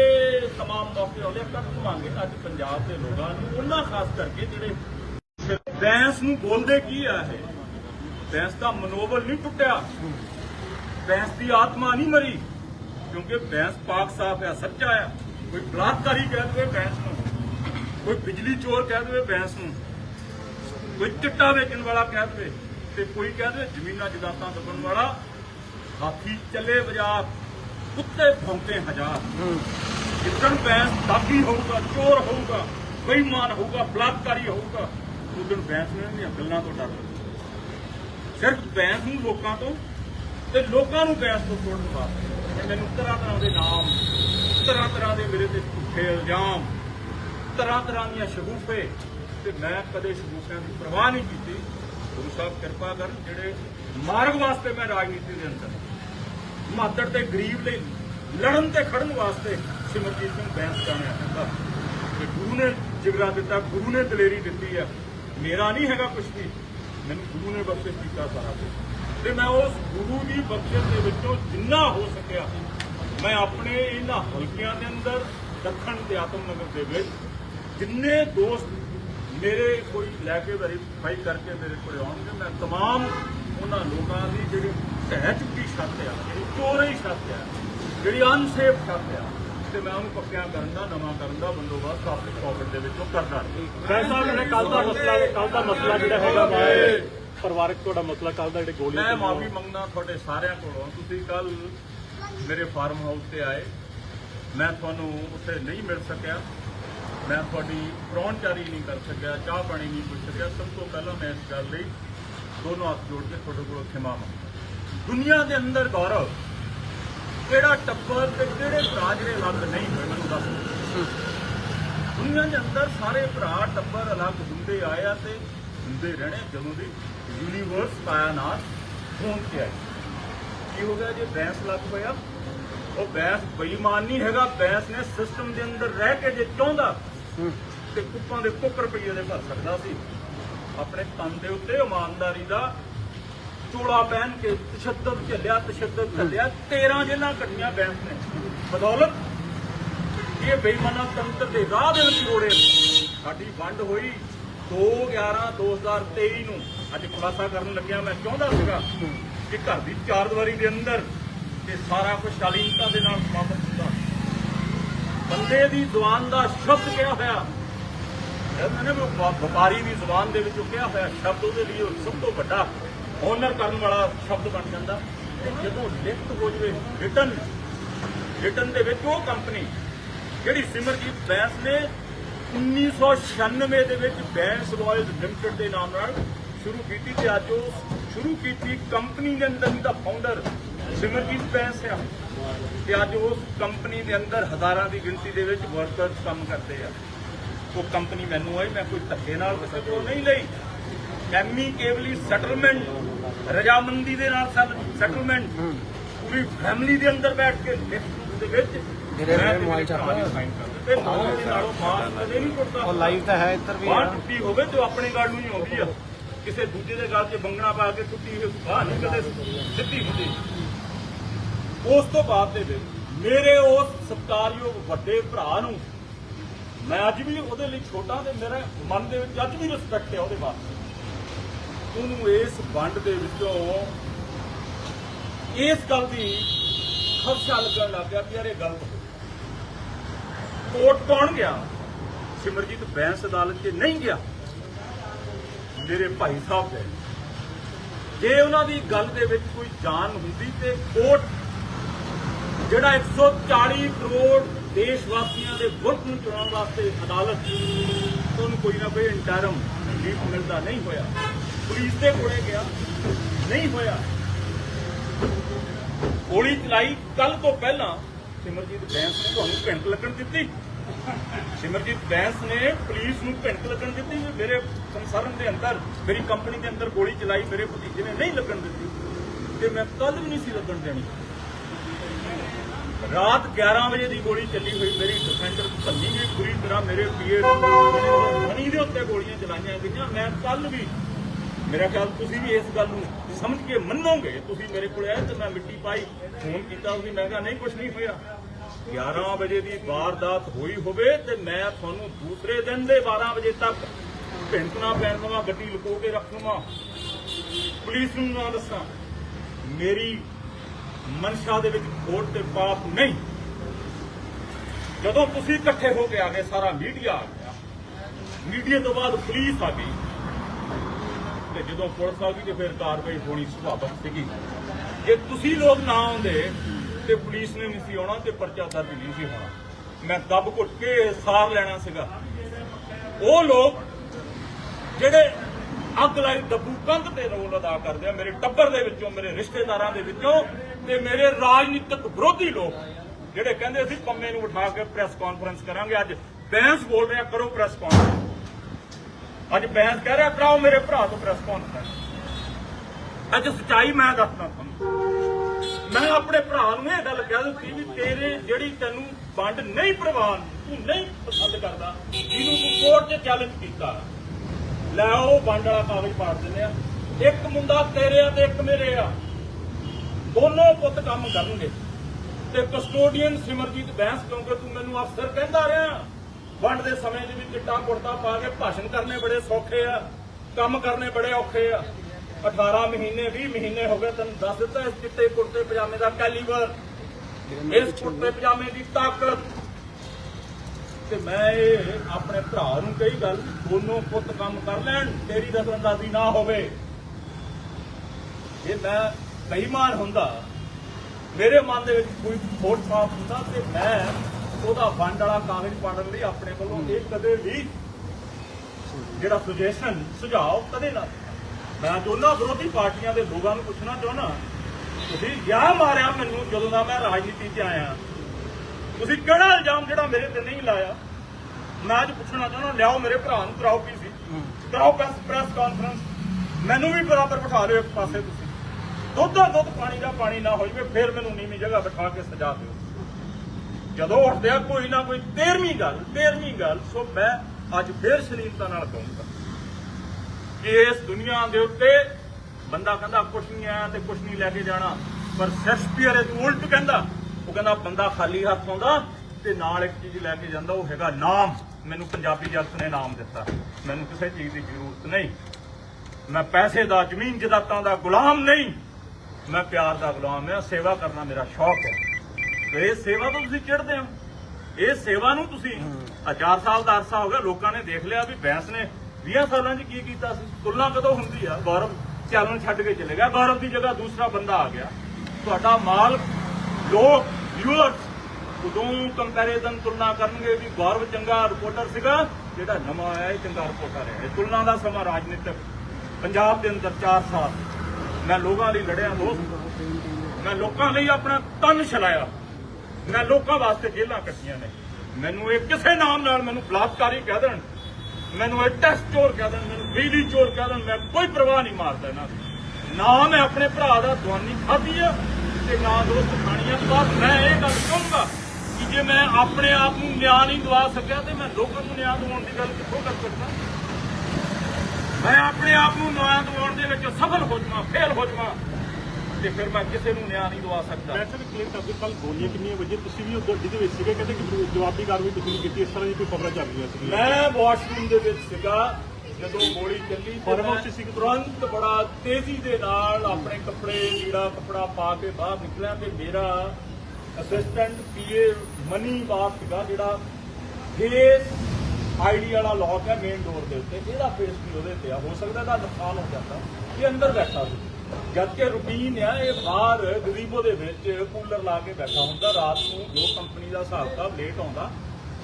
तमाम ਮੌਕੇ ਆਉਂਦੇ ਆ ਕੱਟਵਾਂਗੇ ਅੱਜ ਪੰਜਾਬ ਦੇ ਲੋਕਾਂ ਨੂੰ ਉਹਨਾਂ ਖਾਸ ਕਰਕੇ ਜਿਹੜੇ ਬੈਂਸ ਨੂੰ ਬੋਲਦੇ ਕੀ ਆ ਇਹ ਬੈਂਸ ਦਾ ਮਨੋਬਲ ਨਹੀਂ ਟੁੱਟਿਆ ਬੈਂਸ ਦੀ ਆਤਮਾ ਨਹੀਂ ਮਰੀ ਕਿਉਂਕਿ ਬੈਂਸ ਪਾਕ ਸਾਫ ਹੈ ਸੱਚਾ ਹੈ ਕੋਈ ਬਲਾਤਕਾਰੀ ਕਹਿ ਦੇਵੇ ਬੈਂਸ ਨੂੰ ਕੋਈ ਬਿਜਲੀ ਚੋਰ ਕਹਿ ਦੇਵੇ ਬੈਂਸ ਨੂੰ ਕੋਈ ਚਿੱਟਾ ਵੇਚਣ ਵਾਲਾ ਕਹਿ ਦੇਵੇ ਤੇ ਕੋਈ ਕਹਿ ਦੇਵੇ ਜ਼ਮੀਨਾਂ ਜਦਾਤਾਂ ਦੱਬਣ ਵਾਲਾ ਹਾਥੀ ਚੱਲੇ ਬਾਜ਼ਾਰ ਕੁੱਤੇ ਭੌਂਕੇ ਹਜ਼ਾਰ। ਜਿੱਦਣ ਬੈਂਸ ਦਾਗੀ ਹੋਊਗਾ ਚੋਰ ਹੋਊਗਾ ਬੇਈਮਾਨ ਹੋਊਗਾ ਬਲਾਤਕਾਰੀ ਹੋਊਗਾ ਉਦੋਂ ਬੈਂਸ ਨੂੰ ਇਹਦੀਆਂ ਗੱਲਾਂ ਤੋਂ ਡਰ ਸਿਰਫ ਬੈਂਸ ਨੂੰ ਲੋਕਾਂ ਤੋਂ ਤੇ ਲੋਕਾਂ ਨੂੰ ਬੈਂਸ ਤੋਂ ਛੋੜਨ ਵਾਸਤੇ। ਇਹ ਮੈਨੂੰ ਤਰ੍ਹਾਂ ਤਰ੍ਹਾਂ ਦੇ ਨਾਮ ਤਰ੍ਹਾਂ ਤਰ੍ਹਾਂ ਦੇ ਮੇਰੇ ਤੇ ਝੂਠੇ ਇਲਜ਼ਾਮ ਤਰ੍ਹਾਂ ਤਰ੍ਹਾਂ ਦੀਆਂ ਸ਼ਗੂਫੇ ਤੇ ਮੈਂ ਕਦੇ ਸ਼ਗੂਫਿਆਂ ਦੀ ਪਰਵਾਹ ਨਹੀਂ ਕੀਤੀ। ਗੁਰੂ ਸਾਹਿਬ, ਕਿਰਪਾ ਕਰਨ ਜਿਹੜੇ ਮਾਰਗ ਵਾਸਤੇ ਮੈਂ ਰਾਜਨੀਤੀ ਦੇ ਅੰਦਰ, ਮਾਤੜ ਤੇ ਗਰੀਬ ਲਈ ਲੜਨ ਤੇ ਖੜਨ ਵਾਸਤੇ ਸਿਮਰਜੀਤ ਸਿੰਘ ਬੈਂਸ ਜਾਣਿਆ ਜਾਂਦਾ ਕਿ ਗੁਰੂ ਨੇ ਜਿਗਰਾ ਦਿੱਤਾ, ਗੁਰੂ ਨੇ ਦਲੇਰੀ ਦਿੱਤੀ ਹੈ ਮੇਰਾ ਨਹੀਂ ਹੈਗਾ ਕੁਝ ਵੀ। ਮੈਨੂੰ ਗੁਰੂ ਨੇ ਬਖਸ਼ਿਸ਼ ਕੀਤਾ ਸਾਰਾ ਕੁਝ ਤੇ ਮੈਂ ਉਸ ਗੁਰੂ ਦੀ ਬਖਸ਼ਿਸ਼ ਦੇ ਵਿੱਚੋਂ ਜਿੰਨਾ ਹੋ ਸਕਿਆ, ਮੈਂ ਆਪਣੇ ਇਹਨਾਂ ਹਲਕਿਆਂ ਦੇ ਅੰਦਰ, ਦੱਖਣ ਤੇ ਆਤਮ ਨਗਰ ਦੇ ਵਿੱਚ ਜਿੰਨੇ ਦੋਸਤ ਮੇਰੇ ਕੋਈ ਲੈ ਕੇ ਵੈਰੀਫਾਈ ਕਰਕੇ ਮੇਰੇ ਕੋਲ ਆਉਣਗੇ ਮੈਂ ਤਮਾਮ ਉਹਨਾਂ ਲੋਕਾਂ ਦੀ ਜਿਹੜੀ ਢਹਿ ਚੁੱਕੀ ਛੱਤ ਆ ਜਿਹੜੀ ਚੋਰੀ ਛੱਤ ਆ ਜਿਹੜੀ ਅਨਸੇਫ ਛੱਤ ਆ ਤੇ ਮੈਂ ਉਹਨੂੰ ਪੱਕਿਆ ਕਰਨ ਦਾ ਨਵਾਂ ਕਰਨ ਦਾ ਬੰਦੋਬਸਤ ਆਪਣੇ ਪ੍ਰੋਫਿਟ ਦੇ ਵਿੱਚੋਂ ਕਰਦਾ ਬੈਂਸ ਸਾਹਿਬ ਜਿਹੜੇ ਕੱਲ ਦਾ ਮਸਲਾ ਕੱਲ ਦਾ ਮਸਲਾ ਜਿਹੜਾ ਹੈਗਾ ਵਾ ਪਰਿਵਾਰਕ ਤੁਹਾਡਾ ਮਸਲਾ ਕੱਲ ਦਾ ਜਿਹੜੇ ਗੋਲੀਆਂ ਮੈਂ ਮਾਫੀ ਮੰਗਦਾ ਤੁਹਾਡੇ ਸਾਰਿਆਂ ਕੋਲੋਂ। ਤੁਸੀਂ ਕੱਲ ਮੇਰੇ ਫਾਰਮ ਹਾਊਸ ਤੇ ਆਏ। ਮੈਂ ਤੁਹਾਨੂੰ ਉੱਥੇ ਨਹੀਂ ਮਿਲ ਸਕਿਆ। ਮੈਂ ਤੁਹਾਡੀ ਪ੍ਰਾਹੁਣਚਾਰੀ ਨਹੀਂ ਕਰ ਸਕਿਆ, ਚਾਹ ਪਾਣੀ ਨਹੀਂ ਪੁੱਛ ਸਕਿਆ। ਸਭ ਤੋਂ ਪਹਿਲਾਂ ਮੈਂ ਇਸ ਗੱਲ ਲਈ ਦੋਨੋਂ ਹੱਥ ਜੋੜ ਕੇ ਤੁਹਾਡੇ ਕੋਲੋਂ ਖਿਮਾ ਮੰਗਦਾ ਦੁਨੀਆ ਦੇ ਅੰਦਰ ਗੌਰਵ, ਕਿਹੜਾ ਟੱਬਰ ਤੇ ਕਿਹੜੇ ਭਰਾ ਜਿਹੜੇ ਅਲੱਗ ਨਹੀਂ ਹੋਏ, ਮੈਨੂੰ ਦੱਸ ਦੁਨੀਆ ਦੇ ਅੰਦਰ ਸਾਰੇ ਭਰਾ ਟੱਬਰ ਅਲੱਗ ਹੁੰਦੇ ਆਏ ਆ ਤੇ ਹੁੰਦੇ ਰਹਿਣੇ ਜਦੋਂ ਦੀ ਯੂਨੀਵਰਸ ਕਾਇਨਾਤ ਹੋਣ ਤੇ ਆਈ ਕੀ ਹੋ ਗਿਆ ਜੇ ਬੈਂਸ ਲੱਗ ਪਿਆ? ਉਹ ਬੈਂਸ ਬੇਈਮਾਨ ਨਹੀਂ ਹੈਗਾ ਬੈਂਸ ਨੇ ਸਿਸਟਮ ਦੇ ਅੰਦਰ ਰਹਿ ਕੇ ਜੇ ਚਾਹੁੰਦਾ ਤੇ ਕੁੱਪਾਂ ਦੇ ਕੁੱਕ ਰੁਪਈਏ ਦੇ ਭਰ ਸਕਦਾ ਸੀ। ਆਪਣੇ ਤਨ ਦੇ ਉੱਤੇ ਇਮਾਨਦਾਰੀ ਦਾ ਚੋਲਾ ਪਹਿਨ ਕੇ ਤਸ਼ੱਦਦ ਝੱਲਿਆ ਤਸ਼ੱਦਦ ਝੱਲਿਆ। 13 ਜੇਲਾਂ ਕੱਟੀਆਂ ਬੈਂਸ ਨੇ। ਬਦੌਲਤ ਇਹ ਬੇਈਮਾਨਾ ਤੰਤਰ ਦੇ ਰਾਹ ਦੇ ਵਿੱਚ ਰੋੜੇ। ਸਾਡੀ ਵੰਡ ਹੋਈ 2 11 2023 ਨੂੰ। ਅੱਜ ਖੁਲਾਸਾ ਕਰਨ ਲੱਗਿਆ ਮੈਂ ਚਾਹੁੰਦਾ ਸੀਗਾ ਕਿ ਘਰ ਦੀ ਚਾਰ ਦੀਵਾਰੀ ਦੇ ਅੰਦਰ ਇਹ ਸਾਰਾ ਕੁਝ ਸ਼ਾਲੀਨਤਾ ਦੇ ਨਾਲ ਸਮਾਪਤ ਹੁੰਦਾ। ਬੰਦੇ ਦੀ ਜ਼ੁਬਾਨ ਦਾ ਸ਼ਬਦ ਕਿਹਾ ਹੋਇਆ। ਕਹਿੰਦੇ ਨੇ ਵਪਾਰੀ ਦੀ ਜ਼ੁਬਾਨ ਦੇ ਵਿੱਚੋਂ ਕਿਹਾ ਹੋਇਆ ਸ਼ਬਦ, ਉਹਦੇ ਲਈ ਸਭ ਤੋਂ ਵੱਡਾ ਓਨਰ ਕਰਨ ਵਾਲਾ ਸ਼ਬਦ ਬਣ ਜਾਂਦਾ। ਤੇ ਜਦੋਂ ਲਿਖਤ ਹੋ ਜਵੇ ਰਿਟਨ ਰਿਟਨ ਦੇ ਵਿੱਚ ਉਹ ਕੰਪਨੀ ਜਿਹੜੀ ਸਿਮਰਜੀਤ ਬੈਂਸ ਨੇ 1996 ਦੇ ਵਿੱਚ ਬੈਂਸ ਰਾਇਲ ਲਿਮਟਿਡ ਦੇ ਨਾਮ ਨਾਲ ਸ਼ੁਰੂ ਕੀਤੀ ਤੇ ਅੱਜ ਉਹ ਸ਼ੁਰੂ ਕੀਤੀ ਕੰਪਨੀ ਦੇ ਅੰਦਰ ਦਾ ਫਾਊਂਡਰ ਸਿਮਰਜੀਤ ਬੈਂਸ ਆ। ਤੇ ਅੱਜ ਉਸ ਕੰਪਨੀ ਦੇ ਅੰਦਰ ਹਜ਼ਾਰਾਂ ਦੀ ਗਿਣਤੀ ਦੇ ਵਿੱਚ ਵਰਕਰਸ ਕੰਮ ਕਰਦੇ ਆ। ਉਹ ਕੰਪਨੀ ਮੈਨੂੰ ਆਈ ਮੈਂ ਕੋਈ ਧੱਕੇ ਨਾਲ ਕਿਸੇ ਨਹੀਂ ਲਈ। ਐਮੀ ਕੇਵਲੀ ਸੈਟਲਮੈਂਟ ਰਜਾਮੰਦੀ ਦੇ ਨਾਲ ਸੈਟਲਮੈਂਟ ਪੂਰੀ ਫੈਮਿਲੀ ਦੇ ਅੰਦਰ ਬੈਠ ਕੇ ਲਿਖਤ ਦੇ ਵਿੱਚ ਉਹ ਲਾਈਵ ਤਾਂ ਹੈ ਇੱਧਰ ਵੀ ਬਾਹਰ ਟੁੱਟੀ ਹੋਵੇ ਤੇ ਆਪਣੇ ਗੱਲ ਨੂੰ ਹੀ ਆਉਂਦੀ ਆ। ਕਿਸੇ ਦੂਜੇ ਦੇ ਗੱਲ 'ਚ ਬੰਗਣਾ ਪਾ ਕੇ ਟੁੱਟੀ ਹੋਈ ਬਾਹਰ ਨਹੀਂ ਕਦੇ ਸਿੱਧੀ ਹੁੰਦੀ। ਉਸ ਤੋਂ ਬਾਅਦ ਦੇ ਵਿੱਚ ਮੇਰੇ ਉਸ ਸਤਿਕਾਰਯੋਗ ਵੱਡੇ ਭਰਾ ਨੂੰ ਮੈਂ ਅੱਜ ਵੀ ਉਹਦੇ ਲਈ ਛੋਟਾ ਤੇ ਮੇਰੇ ਮਨ ਦੇ ਵਿੱਚ ਅੱਜ ਵੀ ਰਿਸਪੈਕਟ ਹੈ ਉਹਦੇ ਵਾਸਤੇ। ਉਹਨੂੰ ਇਸ ਵੰਡ ਦੇ ਵਿੱਚੋਂ ਇਸ ਗੱਲ ਦੀ ਖਰਚਾ ਲੱਗਣ ਲੱਗ ਗਿਆ ਕਿ ਯਾਰ ਇਹ ਗਲਤ ਹੋ ਕੋਰਟ ਕੌਣ ਗਿਆ? ਸਿਮਰਜੀਤ ਬੈਂਸ ਅਦਾਲਤ 'ਚ ਨਹੀਂ ਗਿਆ। ਮੇਰੇ ਭਾਈ ਸਾਹਿਬ ਗਏ ਜੇ ਉਹਨਾਂ ਦੀ ਗੱਲ ਦੇ ਵਿੱਚ ਕੋਈ ਜਾਨ ਹੁੰਦੀ ਤੇ ਕੋਰਟ ਜਿਹੜਾ 140 ਕਰੋੜ ਦੇਸ਼ ਵਾਸੀਆਂ ਦੇ ਵੋਟ ਨੂੰ ਚੁਣਾਉਣ ਵਾਸਤੇ ਅਦਾਲਤ ਤੁਹਾਨੂੰ ਕੋਈ ਨਾ ਕੋਈ ਇੰਟਰਮ ਰਿਲੀਫ ਮਿਲਦਾ ਨਹੀਂ ਹੋਇਆ। ਪੁਲਿਸ ਦੇ ਕੋਲੇ ਗਿਆ, ਨਹੀਂ ਹੋਇਆ। ਗੋਲੀ ਚਲਾਈ ਕੱਲ ਤੋਂ ਪਹਿਲਾਂ ਸਿਮਰਜੀਤ ਬੈਂਸ ਨੇ ਤੁਹਾਨੂੰ ਘੰਟ ਲੱਗਣ ਦਿੱਤੀ। ਸਿਮਰਜੀਤ ਬੈਂਸ ਨੇ ਪੁਲਿਸ ਨੂੰ ਘੰਟ ਲੱਗਣ ਦਿੱਤੀ ਵੀ ਮੇਰੇ ਸੰਸਾਰਨ ਦੇ ਅੰਦਰ, ਮੇਰੀ ਕੰਪਨੀ ਦੇ ਅੰਦਰ ਗੋਲੀ ਚਲਾਈ, ਮੇਰੇ ਭਤੀਜੇ ਨੇ ਨਹੀਂ ਲੱਗਣ ਦਿੱਤੀ। ਤੇ ਮੈਂ ਕੱਲ ਵੀ ਨਹੀਂ ਸੀ ਲੱਗਣ ਦੇਣੀ। ਰਾਤ 11 ਵਜੇ ਦੀ ਗੋਲੀ ਚੱਲੀ ਹੋਈ ਮੇਰੀ ਡਿਫੈਂਡਰ ਭੰਨੀ ਗਈ ਪੂਰੀ ਤਰ੍ਹਾਂ ਮੇਰੇ ਪੀਏ ਹਨੀ ਦੇ ਉੱਤੇ ਗੋਲੀਆਂ ਚਲਾਈਆਂ ਗਈਆਂ। ਮੈਂ ਕੱਲ ਵੀ ਮੇਰਾ ਖਿਆਲ ਤੁਸੀਂ ਵੀ ਇਸ ਗੱਲ ਨੂੰ ਸਮਝ ਕੇ ਮੰਨੋਗੇ। ਤੁਸੀਂ ਮੇਰੇ ਕੋਲ ਆਏ ਤੇ ਮੈਂ ਮਿੱਟੀ ਪਾਈ, ਫੋਨ ਕੀਤਾ, ਤੁਸੀਂ ਮੈਂ ਕਿਹਾ ਨਹੀਂ ਕੁਝ ਨਹੀਂ ਹੋਇਆ। 11 ਵਜੇ ਦੀ ਵਾਰਦਾਤ ਹੋਈ ਹੋਵੇ ਤੇ ਮੈਂ ਤੁਹਾਨੂੰ ਦੂਸਰੇ ਦਿਨ ਦੇ 12 ਵਜੇ ਤੱਕ ਭਿੰਕਣਾ ਪੈਣ ਲਵਾਂ ਗੱਡੀ ਲੁਕੋ ਕੇ ਰੱਖ ਲਵਾਂ ਪੁਲਿਸ ਨੂੰ ਨਾ ਦੱਸਾਂ, ਮੇਰੀ ਮਨਸ਼ਾ ਦੇ ਵਿੱਚ ਖੋਟ ਤੇ ਪਾਪ ਨਹੀਂ। ਜਦੋਂ ਤੁਸੀਂ ਇਕੱਠੇ ਹੋ ਕੇ ਆ ਗਏ, ਸਾਰਾ ਮੀਡੀਆ ਆ ਗਿਆ। ਮੀਡੀਆ ਤੋਂ ਬਾਅਦ ਪੁਲਿਸ ਆ ਗਈ। ਤੇ ਜਦੋਂ ਪੁਲਿਸ ਆ ਗਈ ਤੇ ਫਿਰ ਕਾਰਵਾਈ ਹੋਣੀ ਸੁਭਾਵਿਕ ਸੀਗੀ। ਜੇ ਤੁਸੀਂ ਲੋਕ ਨਾ ਆਉਂਦੇ, ਤੇ ਪੁਲਿਸ ਨੇ ਨਹੀਂ ਸੀ ਆਉਣਾ ਤੇ ਪਰਚਾ ਦਰਜ ਨਹੀਂ ਸੀ ਹੋਣਾ। ਮੈਂ ਦੱਬ ਘੁੱਟ ਕੇ ਸਾਰ ਲੈਣਾ ਸੀਗਾ। ਉਹ ਲੋਕ ਜਿਹੜੇ ਅੱਗ ਲਾਈ, ਡੱਬੂ ਕੰਧ ਤੇ ਰੋਲ ਅਦਾ ਕਰਦੇ ਆ, ਮੇਰੇ ਟੱਬਰ ਦੇ ਵਿੱਚੋਂ, ਮੇਰੇ ਰਿਸ਼ਤੇਦਾਰਾਂ ਦੇ ਵਿੱਚੋਂ ਤੇ ਮੇਰੇ ਰਾਜਨੀਤਿਕ ਵਿਰੋਧੀ ਲੋਕ ਜਿਹੜੇ ਕਹਿੰਦੇ ਅਸੀਂ ਪੰਮੇ ਨੂੰ ਉਠਾ ਕੇ ਪ੍ਰੈਸ ਕਾਨਫਰੰਸ ਕਰਾਂਗੇ। ਅੱਜ ਬੈਂਸ ਬੋਲ ਰਿਹਾ, ਕਰੋ ਪ੍ਰੈਸ ਕਾਨਫਰੰਸ। ਅੱਜ ਬੈਂਸ ਕਹਿ ਰਿਹਾ, ਕਰਾਓ ਮੇਰੇ ਭਰਾ ਤੋਂ ਪ੍ਰੈਸ ਕਾਨਫਰੰਸ। ਅੱਜ ਸਚਾਈ ਮੈਂ ਦੱਸਦਾ ਤੁਹਾਨੂੰ। ਮੈਂ ਆਪਣੇ ਭਰਾ ਨੂੰ ਇਹ ਗੱਲ ਕਹਿ ਦਿੱਤੀ ਵੀ ਤੇਰੇ ਜਿਹੜੀ ਤੈਨੂੰ ਵੰਡ ਨਹੀਂ ਪ੍ਰਵਾਨ ਤੂੰ ਨਹੀਂ ਪਸੰਦ ਕਰਦਾ, ਜਿਹਨੂੰ ਤੂੰ ਕੋਰਟ 'ਚ ਚੈਲੰਜ ਕੀਤਾ। ਲੈ ਉਹ ਵੰਡ ਵਾਲਾ ਕਾਗਜ਼ ਪਾੜ ਦਿੰਦੇ ਆ। ਇੱਕ ਮੁੰਡਾ ਤੇਰੇ ਆ ਤੇ ਇੱਕ ਮੇਰੇ ਆ। ਦੋਨੋਂ ਪੁੱਤ ਕੰਮ ਕਰਨਗੇ। ਤੇ ਕਸਟੋਡੀਅਨ ਸਿਮਰਜੀਤ ਬੈਂਸ ਕਿਉਂਕਿ ਤੂੰ ਮੈਨੂੰ ਅਫਸਰ ਕਹਿੰਦਾ ਰਿਹਾ। ਵੰਡ ਦੇ ਸਮੇਂ ਦੇ ਵਿੱਚ ਚਿੱਟਾ ਕੁੜਤਾ ਪਾ ਕੇ ਭਾਸ਼ਣ ਕਰਨੇ ਬੜੇ ਸੌਖੇ ਆ। ਕੰਮ ਕਰਨੇ ਬੜੇ ਔਖੇ ਆ। 18 ਮਹੀਨੇ 20 ਮਹੀਨੇ ਹੋ ਗਏ, ਤੈਨੂੰ ਦੱਸ ਦਿੱਤਾ ਇਸ ਚਿੱਟੇ ਕੁੜਤੇ ਪਜਾਮੇ ਦਾ ਕੈਲੀਬਰ ਇਸ ਕੁੜਤੇ ਪਜਾਮੇ ਦੀ ਤਾਕਤ ਤੇ ਮੈਂ ਇਹ ਆਪਣੇ ਭਰਾ ਨੂੰ ਕਹੀ ਗੱਲ ਦੋਨੋਂ ਪੁੱਤ ਕੰਮ ਕਰ ਲੈਣ, ਤੇਰੀ ਦਖਲਅੰਦਾਜ਼ੀ ਨਾ ਹੋਵੇ। ਇਹ ਮੈਂ ਬੇਈਮਾਨ ਹੁੰਦਾ, ਮੇਰੇ ਮਨ ਦੇ ਵਿੱਚ ਕੋਈ ਖੋਟ ਸਾਫ਼ ਹੁੰਦਾ, ਤੇ ਮੈਂ ਉਹਦਾ ਵੰਡ ਵਾਲਾ ਕਾਗਜ਼ ਪਾੜਨ ਲਈ ਆਪਣੇ ਵੱਲੋਂ ਇਹ ਕਦੇ ਵੀ ਜਿਹੜਾ ਸੁਜੈਸ਼ਨ, ਸੁਝਾਅ ਕਦੇ ਨਾ ਮੈਂ ਦੋਨਾਂ ਵਿਰੋਧੀ ਪਾਰਟੀਆਂ ਦੇ ਲੋਕਾਂ ਨੂੰ ਪੁੱਛਣਾ ਚਾਹੁੰਦਾ, ਤੁਸੀਂ ਯਾ ਮਾਰਿਆ ਮੈਨੂੰ ਜਦੋਂ ਦਾ ਮੈਂ ਰਾਜਨੀਤੀ 'ਚ ਆਇਆ। ਤੁਸੀਂ ਕਿਹੜਾ ਇਲਜ਼ਾਮ ਜਿਹੜਾ ਮੇਰੇ ਤੇ ਨਹੀਂ ਲਾਇਆ? ਮੈਂ ਅੱਜ ਪੁੱਛਣਾ ਚਾਹੁੰਦਾ ਲਿਆਓ ਮੇਰੇ ਭਰਾ ਨੂੰ ਕਰਾਓ ਪੀਸੀ ਕਰਾਓ ਪ੍ਰੈਸ ਪ੍ਰੈਸ ਕਾਨਫਰੰਸ ਮੈਨੂੰ ਵੀ ਬਰਾਬਰ ਬਿਠਾ ਲਿਓ ਇੱਕ ਪਾਸੇ ਤੁਸੀਂ। ਦੁੱਧ ਦਾ ਦੁੱਧ ਪਾਣੀ ਦਾ ਪਾਣੀ ਨਾ ਹੋ ਜਵੇ ਫਿਰ ਮੈਨੂੰ ਨੀਵੀਂ ਜਗ੍ਹਾ ਬਿਠਾ ਕੇ ਸਜਾ ਦਿਓ। ਜਦੋਂ ਉੱਠਦੇ ਆ ਕੋਈ ਨਾ ਕੋਈ 13ਵੀਂ ਗੱਲ 13ਵੀਂ ਗੱਲ ਸੋ ਮੈਂ ਅੱਜ ਫਿਰ ਸ਼ਲੀਨਤਾ ਨਾਲ ਕਹੂੰਗਾ। ਕਿ ਇਸ ਦੁਨੀਆ ਦੇ ਉੱਤੇ ਬੰਦਾ ਕਹਿੰਦਾ ਕੁਛ ਨਹੀਂ ਆਇਆ ਤੇ ਕੁਛ ਨਹੀਂ ਲੈ ਕੇ ਜਾਣਾ ਪਰ ਸ਼ੇਕਸਪੀਅਰ ਇਹ ਉਲਟ ਕਹਿੰਦਾ। ਉਹ ਕਹਿੰਦਾ ਬੰਦਾ ਖਾਲੀ ਹੱਥ ਆਉਂਦਾ ਤੇ ਨਾਲ ਇੱਕ ਚੀਜ਼ ਲੈ ਕੇ ਜਾਂਦਾ ਉਹ ਹੈਗਾ ਨਾਮ। ਮੈਨੂੰ ਪੰਜਾਬੀ ਜਗਤ ਨੇ ਨਾਮ ਦਿੱਤਾ। ਮੈਨੂੰ ਕਿਸੇ ਚੀਜ਼ ਦੀ ਜ਼ਰੂਰਤ ਨਹੀਂ। ਮੈਂ ਪੈਸੇ ਦਾ ਜ਼ਮੀਨ ਜਾਇਦਾਦਾਂ ਦਾ ਗੁਲਾਮ ਨਹੀਂ। ਮੈਂ ਪਿਆਰ ਦਾ ਗੁਲਾਮ ਹਾਂ ਸੇਵਾ ਕਰਨਾ ਮੇਰਾ ਸ਼ੌਕ ਹੈ। ਤੇ ਇਹ ਸੇਵਾ ਤੋਂ ਤੁਸੀਂ ਚਿੜਦੇ ਹੋ। ਇਹ ਸੇਵਾ ਨੂੰ ਤੁਸੀਂ ਆਹ ਚਾਰ ਸਾਲ ਦਾ ਅਰਸਾ ਹੋ ਗਿਆ ਲੋਕਾਂ ਨੇ ਦੇਖ ਲਿਆ ਵੀ ਬੈਂਸ ਨੇ 20 ਸਾਲਾਂ 'ਚ ਕੀ ਕੀਤਾ ਸੀ। ਤੁਲਨਾ ਕਦੋਂ ਹੁੰਦੀ ਆ? ਗੌਰਵ ਚਾਲਨ ਛੱਡ ਕੇ ਚਲੇ ਗਿਆ। ਗੌਰਵ ਦੀ ਜਗ੍ਹਾ ਦੂਸਰਾ ਬੰਦਾ ਆ ਗਿਆ। ਤੁਹਾਡਾ ਮਾਲ ਲੋਕ ਵਿਊਅਰਸ ਉਦੋਂ ਕੰਪੈਰੀਜ਼ਨ ਤੁਲਨਾ ਕਰਨਗੇ ਵੀ ਗੌਰਵ ਚੰਗਾ ਰਿਪੋਰਟਰ ਸੀਗਾ, ਜਿਹੜਾ ਨਵਾਂ ਆਇਆ ਇਹ ਚੰਗਾ ਰਿਪੋਰਟਰ ਹੈ। ਤੁਲਨਾ ਦਾ ਸਮਾਂ ਰਾਜਨੀਤਿਕ, ਪੰਜਾਬ ਦੇ ਅੰਦਰ 4 ਸਾਲ। ਮੈਂ ਲੋਕਾਂ ਲਈ ਲੜਿਆ ਦੋਸਤ। ਮੈਂ ਲੋਕਾਂ ਲਈ ਆਪਣਾ ਤਨ ਛਲਾਇਆ। ਮੈਂ ਲੋਕਾਂ ਵਾਸਤੇ ਜੇਲਾਂ ਕੱਟੀਆਂ ਨੇ। ਮੈਨੂੰ ਇਹ ਕਿਸੇ ਨਾਮ ਨਾਲ ਮੈਨੂੰ ਬਲਾਤਕਾਰੀ ਕਹਿ ਦੇਣ। ਮੈਨੂੰ ਇਹ ਟੈਸਟ ਚੋਰ ਕਹਿ ਦੇਣ। ਮੈਨੂੰ ਬਿਜਲੀ ਚੋਰ ਕਹਿ ਦੇਣ। ਮੈਂ ਕੋਈ ਪਰਵਾਹ ਨਹੀਂ ਮਾਰਦਾ ਇਹਨਾਂ ਦੀ। ਨਾ ਮੈਂ ਆਪਣੇ ਭਰਾ ਦਾ ਦਵਾਨੀ ਖਾਧੀ ਆ ਤੇ ਨਾ ਦੋਸਤ ਖਾਣੀ ਆ ਬਸ ਮੈਂ ਇਹ ਗੱਲ ਕਹੂੰਗਾ ਕਿ ਜੇ ਮੈਂ ਆਪਣੇ ਆਪ ਨੂੰ ਨਿਆਂ ਨਹੀਂ ਦਵਾ ਸਕਿਆ ਤੇ ਮੈਂ ਲੋਕਾਂ ਨੂੰ ਨਿਆਂ ਦਿਵਾਉਣ ਦੀ ਗੱਲ ਕਿੱਥੋਂ ਕਰ ਸਕਦਾ? ਮੈਂ ਆਪਣੇ ਆਪ ਨੂੰ ਨਿਆਂ ਦਿਵਾਉਣ ਦੇ ਵਿੱਚ ਸਫਲ ਹੋ ਜਾਵਾਂ ਫੇਲ ਹੋ ਜਾਵਾਂ ਤੇ ਫਿਰ ਮੈਂ ਕਿਸੇ ਨੂੰ ਨਿਆਂ ਨਹੀਂ ਦਵਾ ਸਕਦਾ। ਮੈਂ ਸਰ ਕਲੀਅਰ ਕਰ ਕੱਲ ਗੋਲੀਆਂ ਕਿੰਨੀਆਂ ਵੱਜੀਆਂ ਤੁਸੀਂ ਵੀ ਉਦੋਂ ਦੇ ਵਿੱਚ ਸੀਗੇ ਕਹਿੰਦੇ ਕਿ ਜਵਾਬੀ ਕਾਰਵਾਈ ਤੁਸੀਂ ਕੀਤੀ ਇਸ ਤਰ੍ਹਾਂ ਦੀ ਕੋਈ ਖਬਰਾਂ ਚੱਲ ਰਹੀਆਂ ਸੀ ਮੈਂ ਵਾਸ਼ਰੂਮ ਦੇ ਵਿੱਚ ਸੀਗਾ ਜਦੋਂ ਗੋਲੀ ਚੱਲੀ ਤੇ ਫਾਰਮ ਹਾਊਸ ਮੈਂ 'ਚ ਸੀ ਕਿ ਤੁਰੰਤ ਬੜਾ ਤੇਜ਼ੀ ਦੇ ਨਾਲ ਆਪਣੇ ਕੱਪੜੇ ਲੀੜਾ ਕੱਪੜਾ ਪਾ ਕੇ ਬਾਹਰ ਨਿਕਲਿਆ ਤੇ ਮੇਰਾ ਅਸਿਸਟੈਂਟ ਪੀਏ ਮਨੀ ਬਾਸ ਸੀਗਾ ਜਿਹੜਾ ਫੇਸ ਆਈਡੀ ਵਾਲਾ ਲੋਕ ਹੈ ਮੇਨ ਡੋਰ ਦੇ ਉੱਤੇ। ਇਹਦਾ ਫੇਸ ਵੀ ਉਹਦੇ ਤੇ ਆ। ਹੋ ਸਕਦਾ ਇਹਦਾ ਨੁਕਸਾਨ ਹੋ ਜਾਂਦਾ। ਇਹ ਅੰਦਰ ਬੈਠਾ ਸੀ। ਜਦ ਕਿ ਰੂਟੀਨ ਆ ਇਹ ਬਾਹਰ ਗਰੀਬੋ ਦੇ ਵਿੱਚ ਕੂਲਰ ਲਾ ਕੇ ਬੈਠਾ ਹੁੰਦਾ। ਰਾਤ ਨੂੰ ਜੋ ਕੰਪਨੀ ਦਾ ਹਿਸਾਬ ਕਿਤਾਬ ਲੇਟ ਆਉਂਦਾ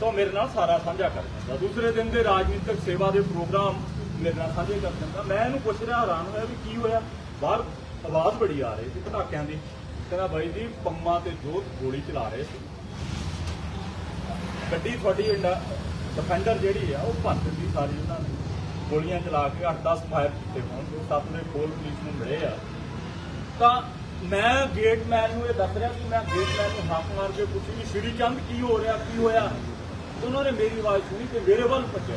ਤਾਂ ਮੇਰੇ ਨਾਲ ਸਾਰਾ ਸਾਂਝਾ ਕਰ ਦਿੰਦਾ ਦੂਸਰੇ ਦਿਨ ਦੇ ਰਾਜਨੀਤਿਕ ਸੇਵਾ ਦੇ ਪ੍ਰੋਗਰਾਮ ਮੇਰੇ ਨਾਲ ਸਾਂਝੇ ਕਰ ਦਿੰਦਾ ਮੈਂ ਇਹਨੂੰ ਪੁੱਛ ਰਿਹਾ, ਹੈਰਾਨ ਹੋਇਆ ਵੀ ਕੀ ਹੋਇਆ। ਬਾਹਰ ਆਵਾਜ਼ ਬੜੀ ਆ ਰਹੀ ਸੀ ਪਟਾਕਿਆਂ ਦੀ। ਕਹਿੰਦਾ, ਬਾਈ ਜੀ, ਪੰਮਾ ਤੇ ਜੋਤ ਗੋਲੀ ਚਲਾ ਰਹੇ ਸੀ। ਗੱਡੀ ਤੁਹਾਡੀ ਡਿਫੈਂਡਰ ਜਿਹੜੀ ਆ, ਉਹ ਭੰਨ ਦਿੱਤੀ ਸਾਰੀ ਉਹਨਾਂ ਨੇ। ਗੋਲੀਆਂ ਚਲਾ ਕੇ 8-10 ਫਾਇਰ ਕੀਤੇ ਹੋਣ। ਜੋ ਸੱਤ ਦੇ ਕੋਲ ਪੁਲਿਸ ਨੂੰ ਮਿਲੇ ਆ। ਤਾਂ ਮੈਂ ਗੇਟਮੈਨ ਨੂੰ ਇਹ ਦੱਸ ਰਿਹਾ ਕਿ ਮੈਂ ਗੇਟਮੈਨ ਨੂੰ ਹੱਥ ਮਾਰ ਕੇ ਪੁੱਛੀ ਵੀ, ਸ਼੍ਰੀ ਚੰਦ, ਕੀ ਹੋ ਰਿਹਾ? ਕੀ ਹੋਇਆ? ਤੇ ਉਹਨਾਂ ਨੇ ਮੇਰੀ ਆਵਾਜ਼ ਸੁਣੀ ਤੇ ਮੇਰੇ ਵੱਲ ਭੱਜਿਆ।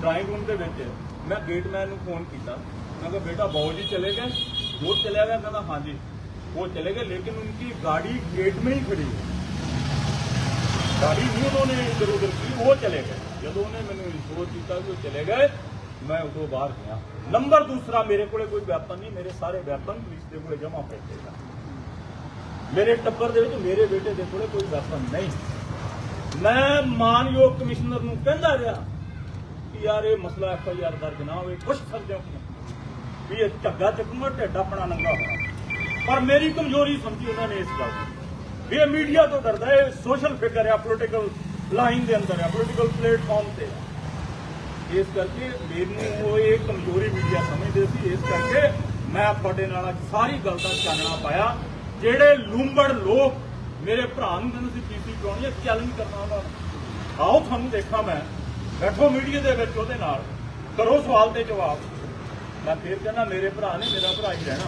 ਡਰਾਇੰਗ ਰੂਮ ਦੇ ਵਿੱਚ ਮੈਂ ਗੇਟਮੈਨ ਨੂੰ ਫੋਨ ਕੀਤਾ ਮੈਂ ਕਿਹਾ ਬੇਟਾ ਬਾਊ ਜੀ ਚਲੇ ਗਏ ਜੋਤ ਚਲਿਆ ਗਿਆ ਕਹਿੰਦਾ ਹਾਂਜੀ वो चले गए लेकिन उनकी गाड़ी गेट में ही खड़ी है गाड़ी नहीं उन्होंने इधर उधर की वो चले गए जब उन्होंने मैंने इंश्योर किया कि वो चले गए मैं उदो बाहर गया नंबर दूसरा मेरे को कोई ਵੈਪਨ ਨਹੀਂ ਮੇਰੇ ਸਾਰੇ ਵੈਪਨ ਪੁਲਿਸ ਦੇ ਕੋਲੇ ਜਮਾ ਪਏ ਸੀ ਮੇਰੇ ਟੱਬਰ ਦੇ ਵਿੱਚ ਮੇਰੇ ਬੇਟੇ ਦੇ ਕੋਲੇ ਕੋਈ ਵੈਪਨ ਨਹੀਂ ਮੈਂ ਮਾਨਯੋਗ ਕਮਿਸ਼ਨਰ ਨੂੰ ਕਹਿੰਦਾ ਰਿਹਾ ਕਿ ਯਾਰ ਇਹ ਮਸਲਾ ਐਫ ਆਈ ਆਰ ਦਰਜ ਨਾ ਹੋਵੇ ਕੁਛ ਸਕਦੇ ਹੋ ਵੀ ਇਹ ਝੱਗਾ ਚੱਕੂਗਾ, ਢਿੱਡ ਆਪਣਾ ਨੰਗਾ ਹੋਣਾ। ਪਰ ਮੇਰੀ ਕਮਜ਼ੋਰੀ ਸਮਝੀ ਉਹਨਾਂ ਨੇ ਇਸ ਗੱਲ ਵੀ ਇਹ ਮੀਡੀਆ ਤੋਂ ਡਰਦਾ ਹੈ ਸੋਸ਼ਲ ਫਿਗਰ ਹੈ ਪੋਲੀਟੀਕਲ ਲਾਈਨ ਦੇ ਅੰਦਰ ਹੈ ਪੋਲੀਟੀਕਲ ਪਲੇਟਫਾਰਮ ਤੇ। ਇਸ ਕਰਕੇ ਮੈਨੂੰ ਉਹ ਇਹ ਕਮਜ਼ੋਰੀ ਮੀਡੀਆ ਸਮਝਦੇ ਸੀ। ਇਸ ਕਰਕੇ ਮੈਂ ਤੁਹਾਡੇ ਨਾਲ ਅੱਜ ਸਾਰੀ ਗੱਲ ਦਾ ਚਾਨਣਾ ਪਾਇਆ। ਜਿਹੜੇ ਲੂੰਬੜ ਲੋਕ ਮੇਰੇ ਭਰਾ ਨੂੰ ਕਹਿੰਦੇ ਸੀ ਪੀਸੀ ਕਰਾਉਣੀ ਹੈ ਚੈਲੰਜ ਕਰਨਾ ਉਹਨਾਂ ਨੂੰ। ਆਓ, ਤੁਹਾਨੂੰ ਦੇਖਾਂ ਮੈਂ। ਬੈਠੋ ਮੀਡੀਆ ਦੇ ਵਿੱਚ ਉਹਦੇ ਨਾਲ ਕਰੋ ਸਵਾਲ ਤੇ ਜਵਾਬ। ਮੈਂ ਫੇਰ ਕਹਿੰਦਾ ਮੇਰੇ ਭਰਾ ਨੇ ਮੇਰਾ ਭਰਾ ਹੀ ਰਹਿਣਾ।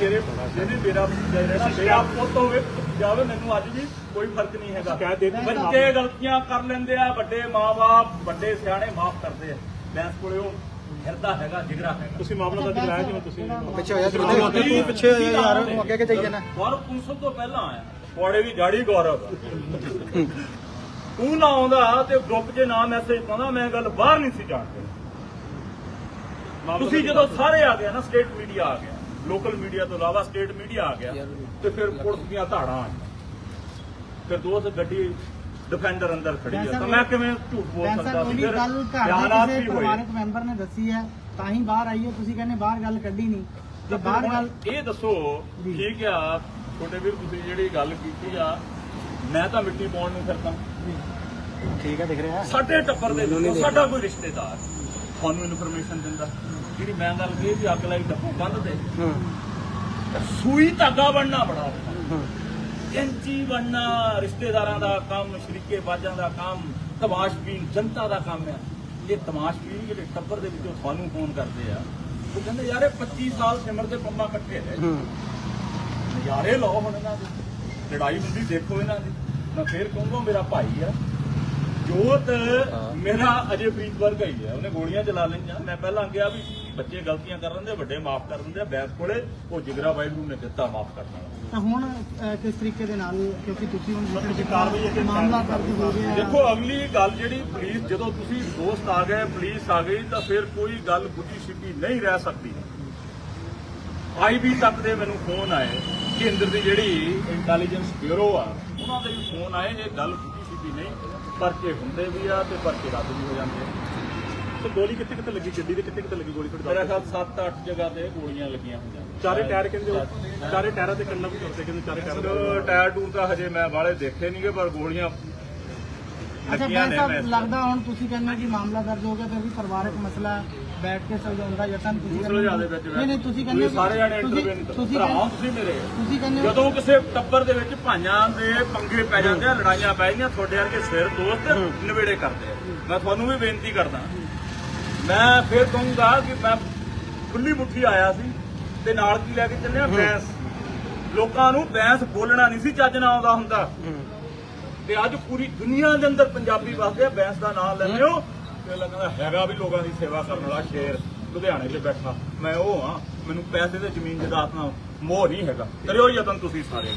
ਮੇਰੇ ਜਿਹਨੇ ਮੇਰਾ ਜਿਹੜਾ ਮੇਰਾ ਪੁੱਤ ਹੋਵੇ ਜਾਵੇ ਮੈਨੂੰ ਅੱਜ ਵੀ ਕੋਈ ਫ਼ਰਕ ਨਹੀਂ ਹੈਗਾ। ਦੇ ਬੱਚੇ ਗਲਤੀਆਂ ਕਰ ਲੈਂਦੇ ਆ ਵੱਡੇ ਮਾਪੇ ਵੱਡੇ ਸਿਆਣੇ ਮਾਫ ਕਰਦੇ ਆ। ਬੈਂਸ ਕੋਲੇ ਉਹ ਫਿਰਦਾ ਹੈਗਾ ਜਿਗਰਾ ਹੈਗਾ। ਤੁਸੀਂ ਮਾਮਲਾ ਦਰਜ ਕਰਾਇਆ ਜਿਵੇਂ ਤੁਸੀਂ? ਪਿੱਛੇ ਹੋ ਜਾ ਤੂੰ ਪਿੱਛੇ ਹੋ ਜਾ ਯਾਰ ਅੱਗੇ ਕੇ ਜਾਈ ਜਾਣਾ। ਗੌਰਵ ਪੁੰਸਲ ਤੋਂ ਪਹਿਲਾਂ ਆਇਆ। ਕੋੜੇ ਦੀ ਗਾੜੀ ਗੌਰਵ। ਤੂੰ ਨਾ ਆਉਂਦਾ ਤੇ ਗਰੁੱਪ 'ਚ ਨਾ ਮੈਸੇਜ ਪਾਉਂਦਾ ਮੈਂ ਗੱਲ ਬਾਹਰ ਨਹੀਂ ਸੀ ਜਾਣਦਾ ਤੁਸੀਂ ਜਦੋਂ ਸਾਰੇ ਆ ਗਏ ਨਾ ਸਟੇਟ ਮੀਡੀਆ ਆ ਗਿਆ ਲੋਕਲ ਮੀਡੀਆ ਤੋਂ ਇਲਾਵਾ ਸਟੇਟ ਮੀਡੀਆ ਆ ਗਿਆ ਤੇ ਫਿਰ ਪੁਲਿਸ ਦੀਆਂ ਧਾੜਾਂ ਆ ਗਈਆਂ। ਫਿਰ ਦੋਸਤ ਗੱਡੀ ਡਿਫੈਂਡਰ ਅੰਦਰ ਖੜੀ ਆ। ਤਾਂ ਮੈਂ ਕਿਵੇਂ ਝੂਠ ਬੋਲ ਸਕਦਾ ਸੀ? ਫਿਰ ਦੇ ਵੀ ਹੋਏ। ਪਰਿਵਾਰਕ ਮੈਂਬਰ ਨੇ ਦੱਸੀ ਹੈ ਤਾਂ ਹੀ ਬਾਹਰ ਆਈ ਹੈ ਤੁਸੀਂ ਕਹਿੰਦੇ ਬਾਹਰ ਗੱਲ ਕੱਢੀ ਨਹੀਂ। ਜੇ ਤਾਂ ਬਾਹਰ ਗੱਲ ਇਹ ਦੱਸੋ। ਠੀਕ ਆ ਛੋਟੇ ਵੀਰ ਤੁਸੀਂ ਜਿਹੜੀ ਗੱਲ ਕੀਤੀ ਆ ਮੈਂ ਤਾਂ ਮਿੱਟੀ ਪਾਉਣ ਨੂੰ ਫਿਰਦਾ। ਠੀਕ ਹੈ ਦਿਖ ਰਿਹਾ। ਸਾਡੇ ਟੱਬਰ ਦੇ ਵਿੱਚੋਂ ਸਾਡਾ ਕੋਈ ਰਿਸ਼ਤੇਦਾਰ ਤੁਹਾਨੂੰ ਇਨਫੋਰਮੇਸ਼ਨ ਦਿੰਦਾ। ਜਿਹੜੀ ਮੈਂ ਗੱਲ ਕਹੀ ਵੀ ਅੱਗ ਲਾਈ ਟੱਪੂ ਬੰਦ ਦੇ। ਸੂਈ ਧਾਗਾ ਬਣਨਾ ਬੜਾ ਕੈਂਚੀ ਬਣਨਾ ਰਿਸ਼ਤੇਦਾਰਾਂ ਦਾ ਕੰਮ ਸ਼ਰੀਕੇ ਬਾਜਾਂ ਦਾ ਕੰਮ ਤਮਾਸ਼ਬੀਨ ਜਨਤਾ ਦਾ ਕੰਮ ਹੈ ਇਹ ਤਮਾਸ਼ਬੀਨ ਜਿਹੜੇ ਟੱਬਰ ਦੇ ਵਿੱਚੋਂ ਤੁਹਾਨੂੰ ਫੋਨ ਕਰਦੇ ਆ ਉਹ ਕਹਿੰਦੇ ਯਾਰ ਇਹ 25 ਸਾਲ ਸਿਮਰ ਦੇ ਪੰਮਾ ਇਕੱਠੇ ਰਹੇ ਨਜ਼ਾਰੇ ਲਓ ਹੁਣ ਇਹਨਾਂ ਦੇ। ਲੜਾਈ ਹੁੰਦੀ ਦੇਖੋ ਇਹਨਾਂ ਦੀ। ਮੈਂ ਫੇਰ ਕਹੂੰਗਾ ਮੇਰਾ ਭਾਈ ਆ। ਜੋਤ ਮੇਰਾ ਅਜੇ ਪ੍ਰੀਤ ਵਰਗਾ ਹੀ ਆ। ਉਹਨੇ ਗੋਲੀਆਂ ਚਲਾ ਲਈਆਂ। ਮੈਂ ਪਹਿਲਾਂ ਕਿਹਾ ਵੀ ਬੱਚੇ ਗਲਤੀਆਂ ਕਰ ਦਿੰਦੇ ਵੱਡੇ ਮਾਫ ਕਰ ਦਿੰਦੇ ਆ ਬੈਸ ਕੋਲੇ ਉਹ ਜਿਗਰਾ ਵਾਹਿਗੁਰੂ ਨੇ ਦਿੱਤਾ ਮਾਫ ਕਰਨ ਤਾਂ ਹੁਣ ਕਿਸ ਤਰੀਕੇ ਦੇ ਨਾਲ ਕਿਉਂਕਿ ਤੁਸੀਂ ਹੁਣ ਕਾਰਵਾਈ ਮਾਮਲਾ ਦਰਜ ਹੋ। ਗਿਆ। ਦੇਖੋ ਅਗਲੀ ਗੱਲ ਜਿਹੜੀ ਪੁਲਿਸ ਜਦੋਂ ਤੁਸੀਂ ਦੋਸਤ ਆ ਗਏ ਪੁਲਿਸ ਆ ਗਈ ਤਾਂ ਫਿਰ ਕੋਈ ਗੱਲ ਬੁੱਝੀ ਸਿੱਧੀ ਨਹੀਂ ਰਹਿ ਸਕਦੀ। ਆਈਬੀ ਤੱਕ ਦੇ ਮੈਨੂੰ ਫੋਨ ਆਏ। ਕੇਂਦਰ ਦੀ ਜਿਹੜੀ ਇੰਟੈਲੀਜੈਂਸ ਬਿਊਰੋ ਆ ਉਹਨਾਂ ਦੇ ਵੀ ਫੋਨ ਆਏ ਇਹ ਗੱਲ ਬੁੱਝੀ ਸਿੱਧੀ ਨਹੀਂ। ਪਰਚੇ ਹੁੰਦੇ ਵੀ ਆ ਤੇ ਪਰਚੇ ਰੱਦ ਵੀ ਹੋ ਜਾਂਦੇ ਆ। ਤੇ ਗੋਲੀ ਕਿੱਥੇ ਕਿੱਥੇ ਲੱਗੀ? ਗੱਡੀ ਦੇ ਕਿੱਥੇ ਕਿੱਥੇ ਲੱਗੀ ਗੋਲੀ? ਤੁਹਾਡੇ ਮੇਰਾ ਖਿਆਲ 7-8 ਜਗ੍ਹਾ ਤੇ ਗੋਲੀਆਂ ਲੱਗੀਆਂ ਹੋਈਆਂ। ਚਾਰੇ ਟਾਇਰ ਕਹਿੰਦੇ ਉਹ- ਚਾਰੇ ਟਾਇਰਾਂ ਤੇ ਕੰਨਾ ਵੀ ਚੁੱਕਦੇ ਕਹਿੰਦੇ ਚਾਰੇ ਟਾਇਰ ਟਾਇਰ ਟੂਰ ਤਾਂ ਹਜੇ ਮੈਂ ਬਾਹਲੇ ਦੇਖੇ ਨਹੀਂਗੇ ਪਰ ਗੋਲੀਆਂ ਅੱਛਾ ਨੇ ਸਾਹਿਬ ਲੱਗਦਾ ਹੁਣ ਤੁਸੀਂ ਕਹਿੰਦੇ ਹੋ ਕਿ ਮਾਮਲਾ ਦਰਜ ਹੋ ਗਿਆ ਫਿਰ ਵੀ ਪਰਿਵਾਰਕ ਮਸਲਾ ਹੈ, ਬੈਠ ਕੇ ਸੁਲਝਾਉਣ ਦਾ ਯਤਨ ਤੁਸੀਂ ਦੂਸਰੇ ਜਿਆਦੇ ਵਿੱਚ ਨਹੀਂ ਨਹੀਂ ਤੁਸੀਂ ਕਹਿੰਦੇ ਸਾਰੇ ਜਾਣੇ ਤੁਸੀਂ- ਇੰਟਰਵਿਊ ਤੁਸੀਂ ਭਰਾਵਾਂ ਤੁਸੀਂ ਮੇਰੇ। ਤੁਸੀਂ ਕਹਿੰਦੇ ਜਦੋਂ ਕਿਸੇ ਟੱਬਰ ਦੇ ਵਿੱਚ ਭਾਈਆਂ ਦੇ ਪੰਗੇ ਪੈ ਜਾਂਦੇ ਆ ਲੜਾਈਆਂ ਪੈ ਜਾਂਦੀਆਂ ਤੁਹਾਡੇ ਵਰਗੇ ਸਿਰ ਦੋਸਤ ਨਵੇੜੇ ਕਰਦੇ ਆ। ਮੈਂ ਤੁਹਾਨੂੰ ਵੀ ਬੇਨਤੀ ਕਰਦਾ। ਮੈਂ ਫਿਰ ਕਹੂੰਗਾ ਕਿ ਮੈਂ ਖੁੱਲੀ ਮੁੱਠੀ ਆਇਆ ਸੀ ਤੇ ਨਾਲ ਕੀ ਲੈ ਕੇ ਚੱਲਿਆ? ਬੈਂਸ ਲੋਕਾਂ ਨੂੰ ਬੈਂਸ ਬੋਲਣਾ ਨਹੀਂ ਸੀ ਚੱਜ ਨਾਲ ਆਉਂਦਾ ਹੁੰਦਾ। ਤੇ ਅੱਜ ਪੂਰੀ ਦੁਨੀਆ ਦੇ ਅੰਦਰ ਪੰਜਾਬੀ ਵਸਦੇ ਆ ਬੈਂਸ ਦਾ ਨਾਮ ਲੈਂਦੇ ਹੋ। ਤੇ ਲੱਗਦਾ ਹੈਗਾ ਵੀ ਲੋਕਾਂ ਦੀ ਸੇਵਾ ਕਰਨ ਵਾਲਾ ਸ਼ੇਰ, ਲੁਧਿਆਣੇ 'ਚ ਬੈਠਾ। ਮੈਂ ਉਹ ਹਾਂ, ਮੈਨੂੰ ਪੈਸੇ ਤੇ ਜ਼ਮੀਨ ਜਾਇਦਾਦ ਨਾਲ ਮੋਹ ਨਹੀਂ ਹੈਗਾ। ਕਰਿਓ ਯਤਨ ਤੁਸੀਂ ਸਾਰੇ।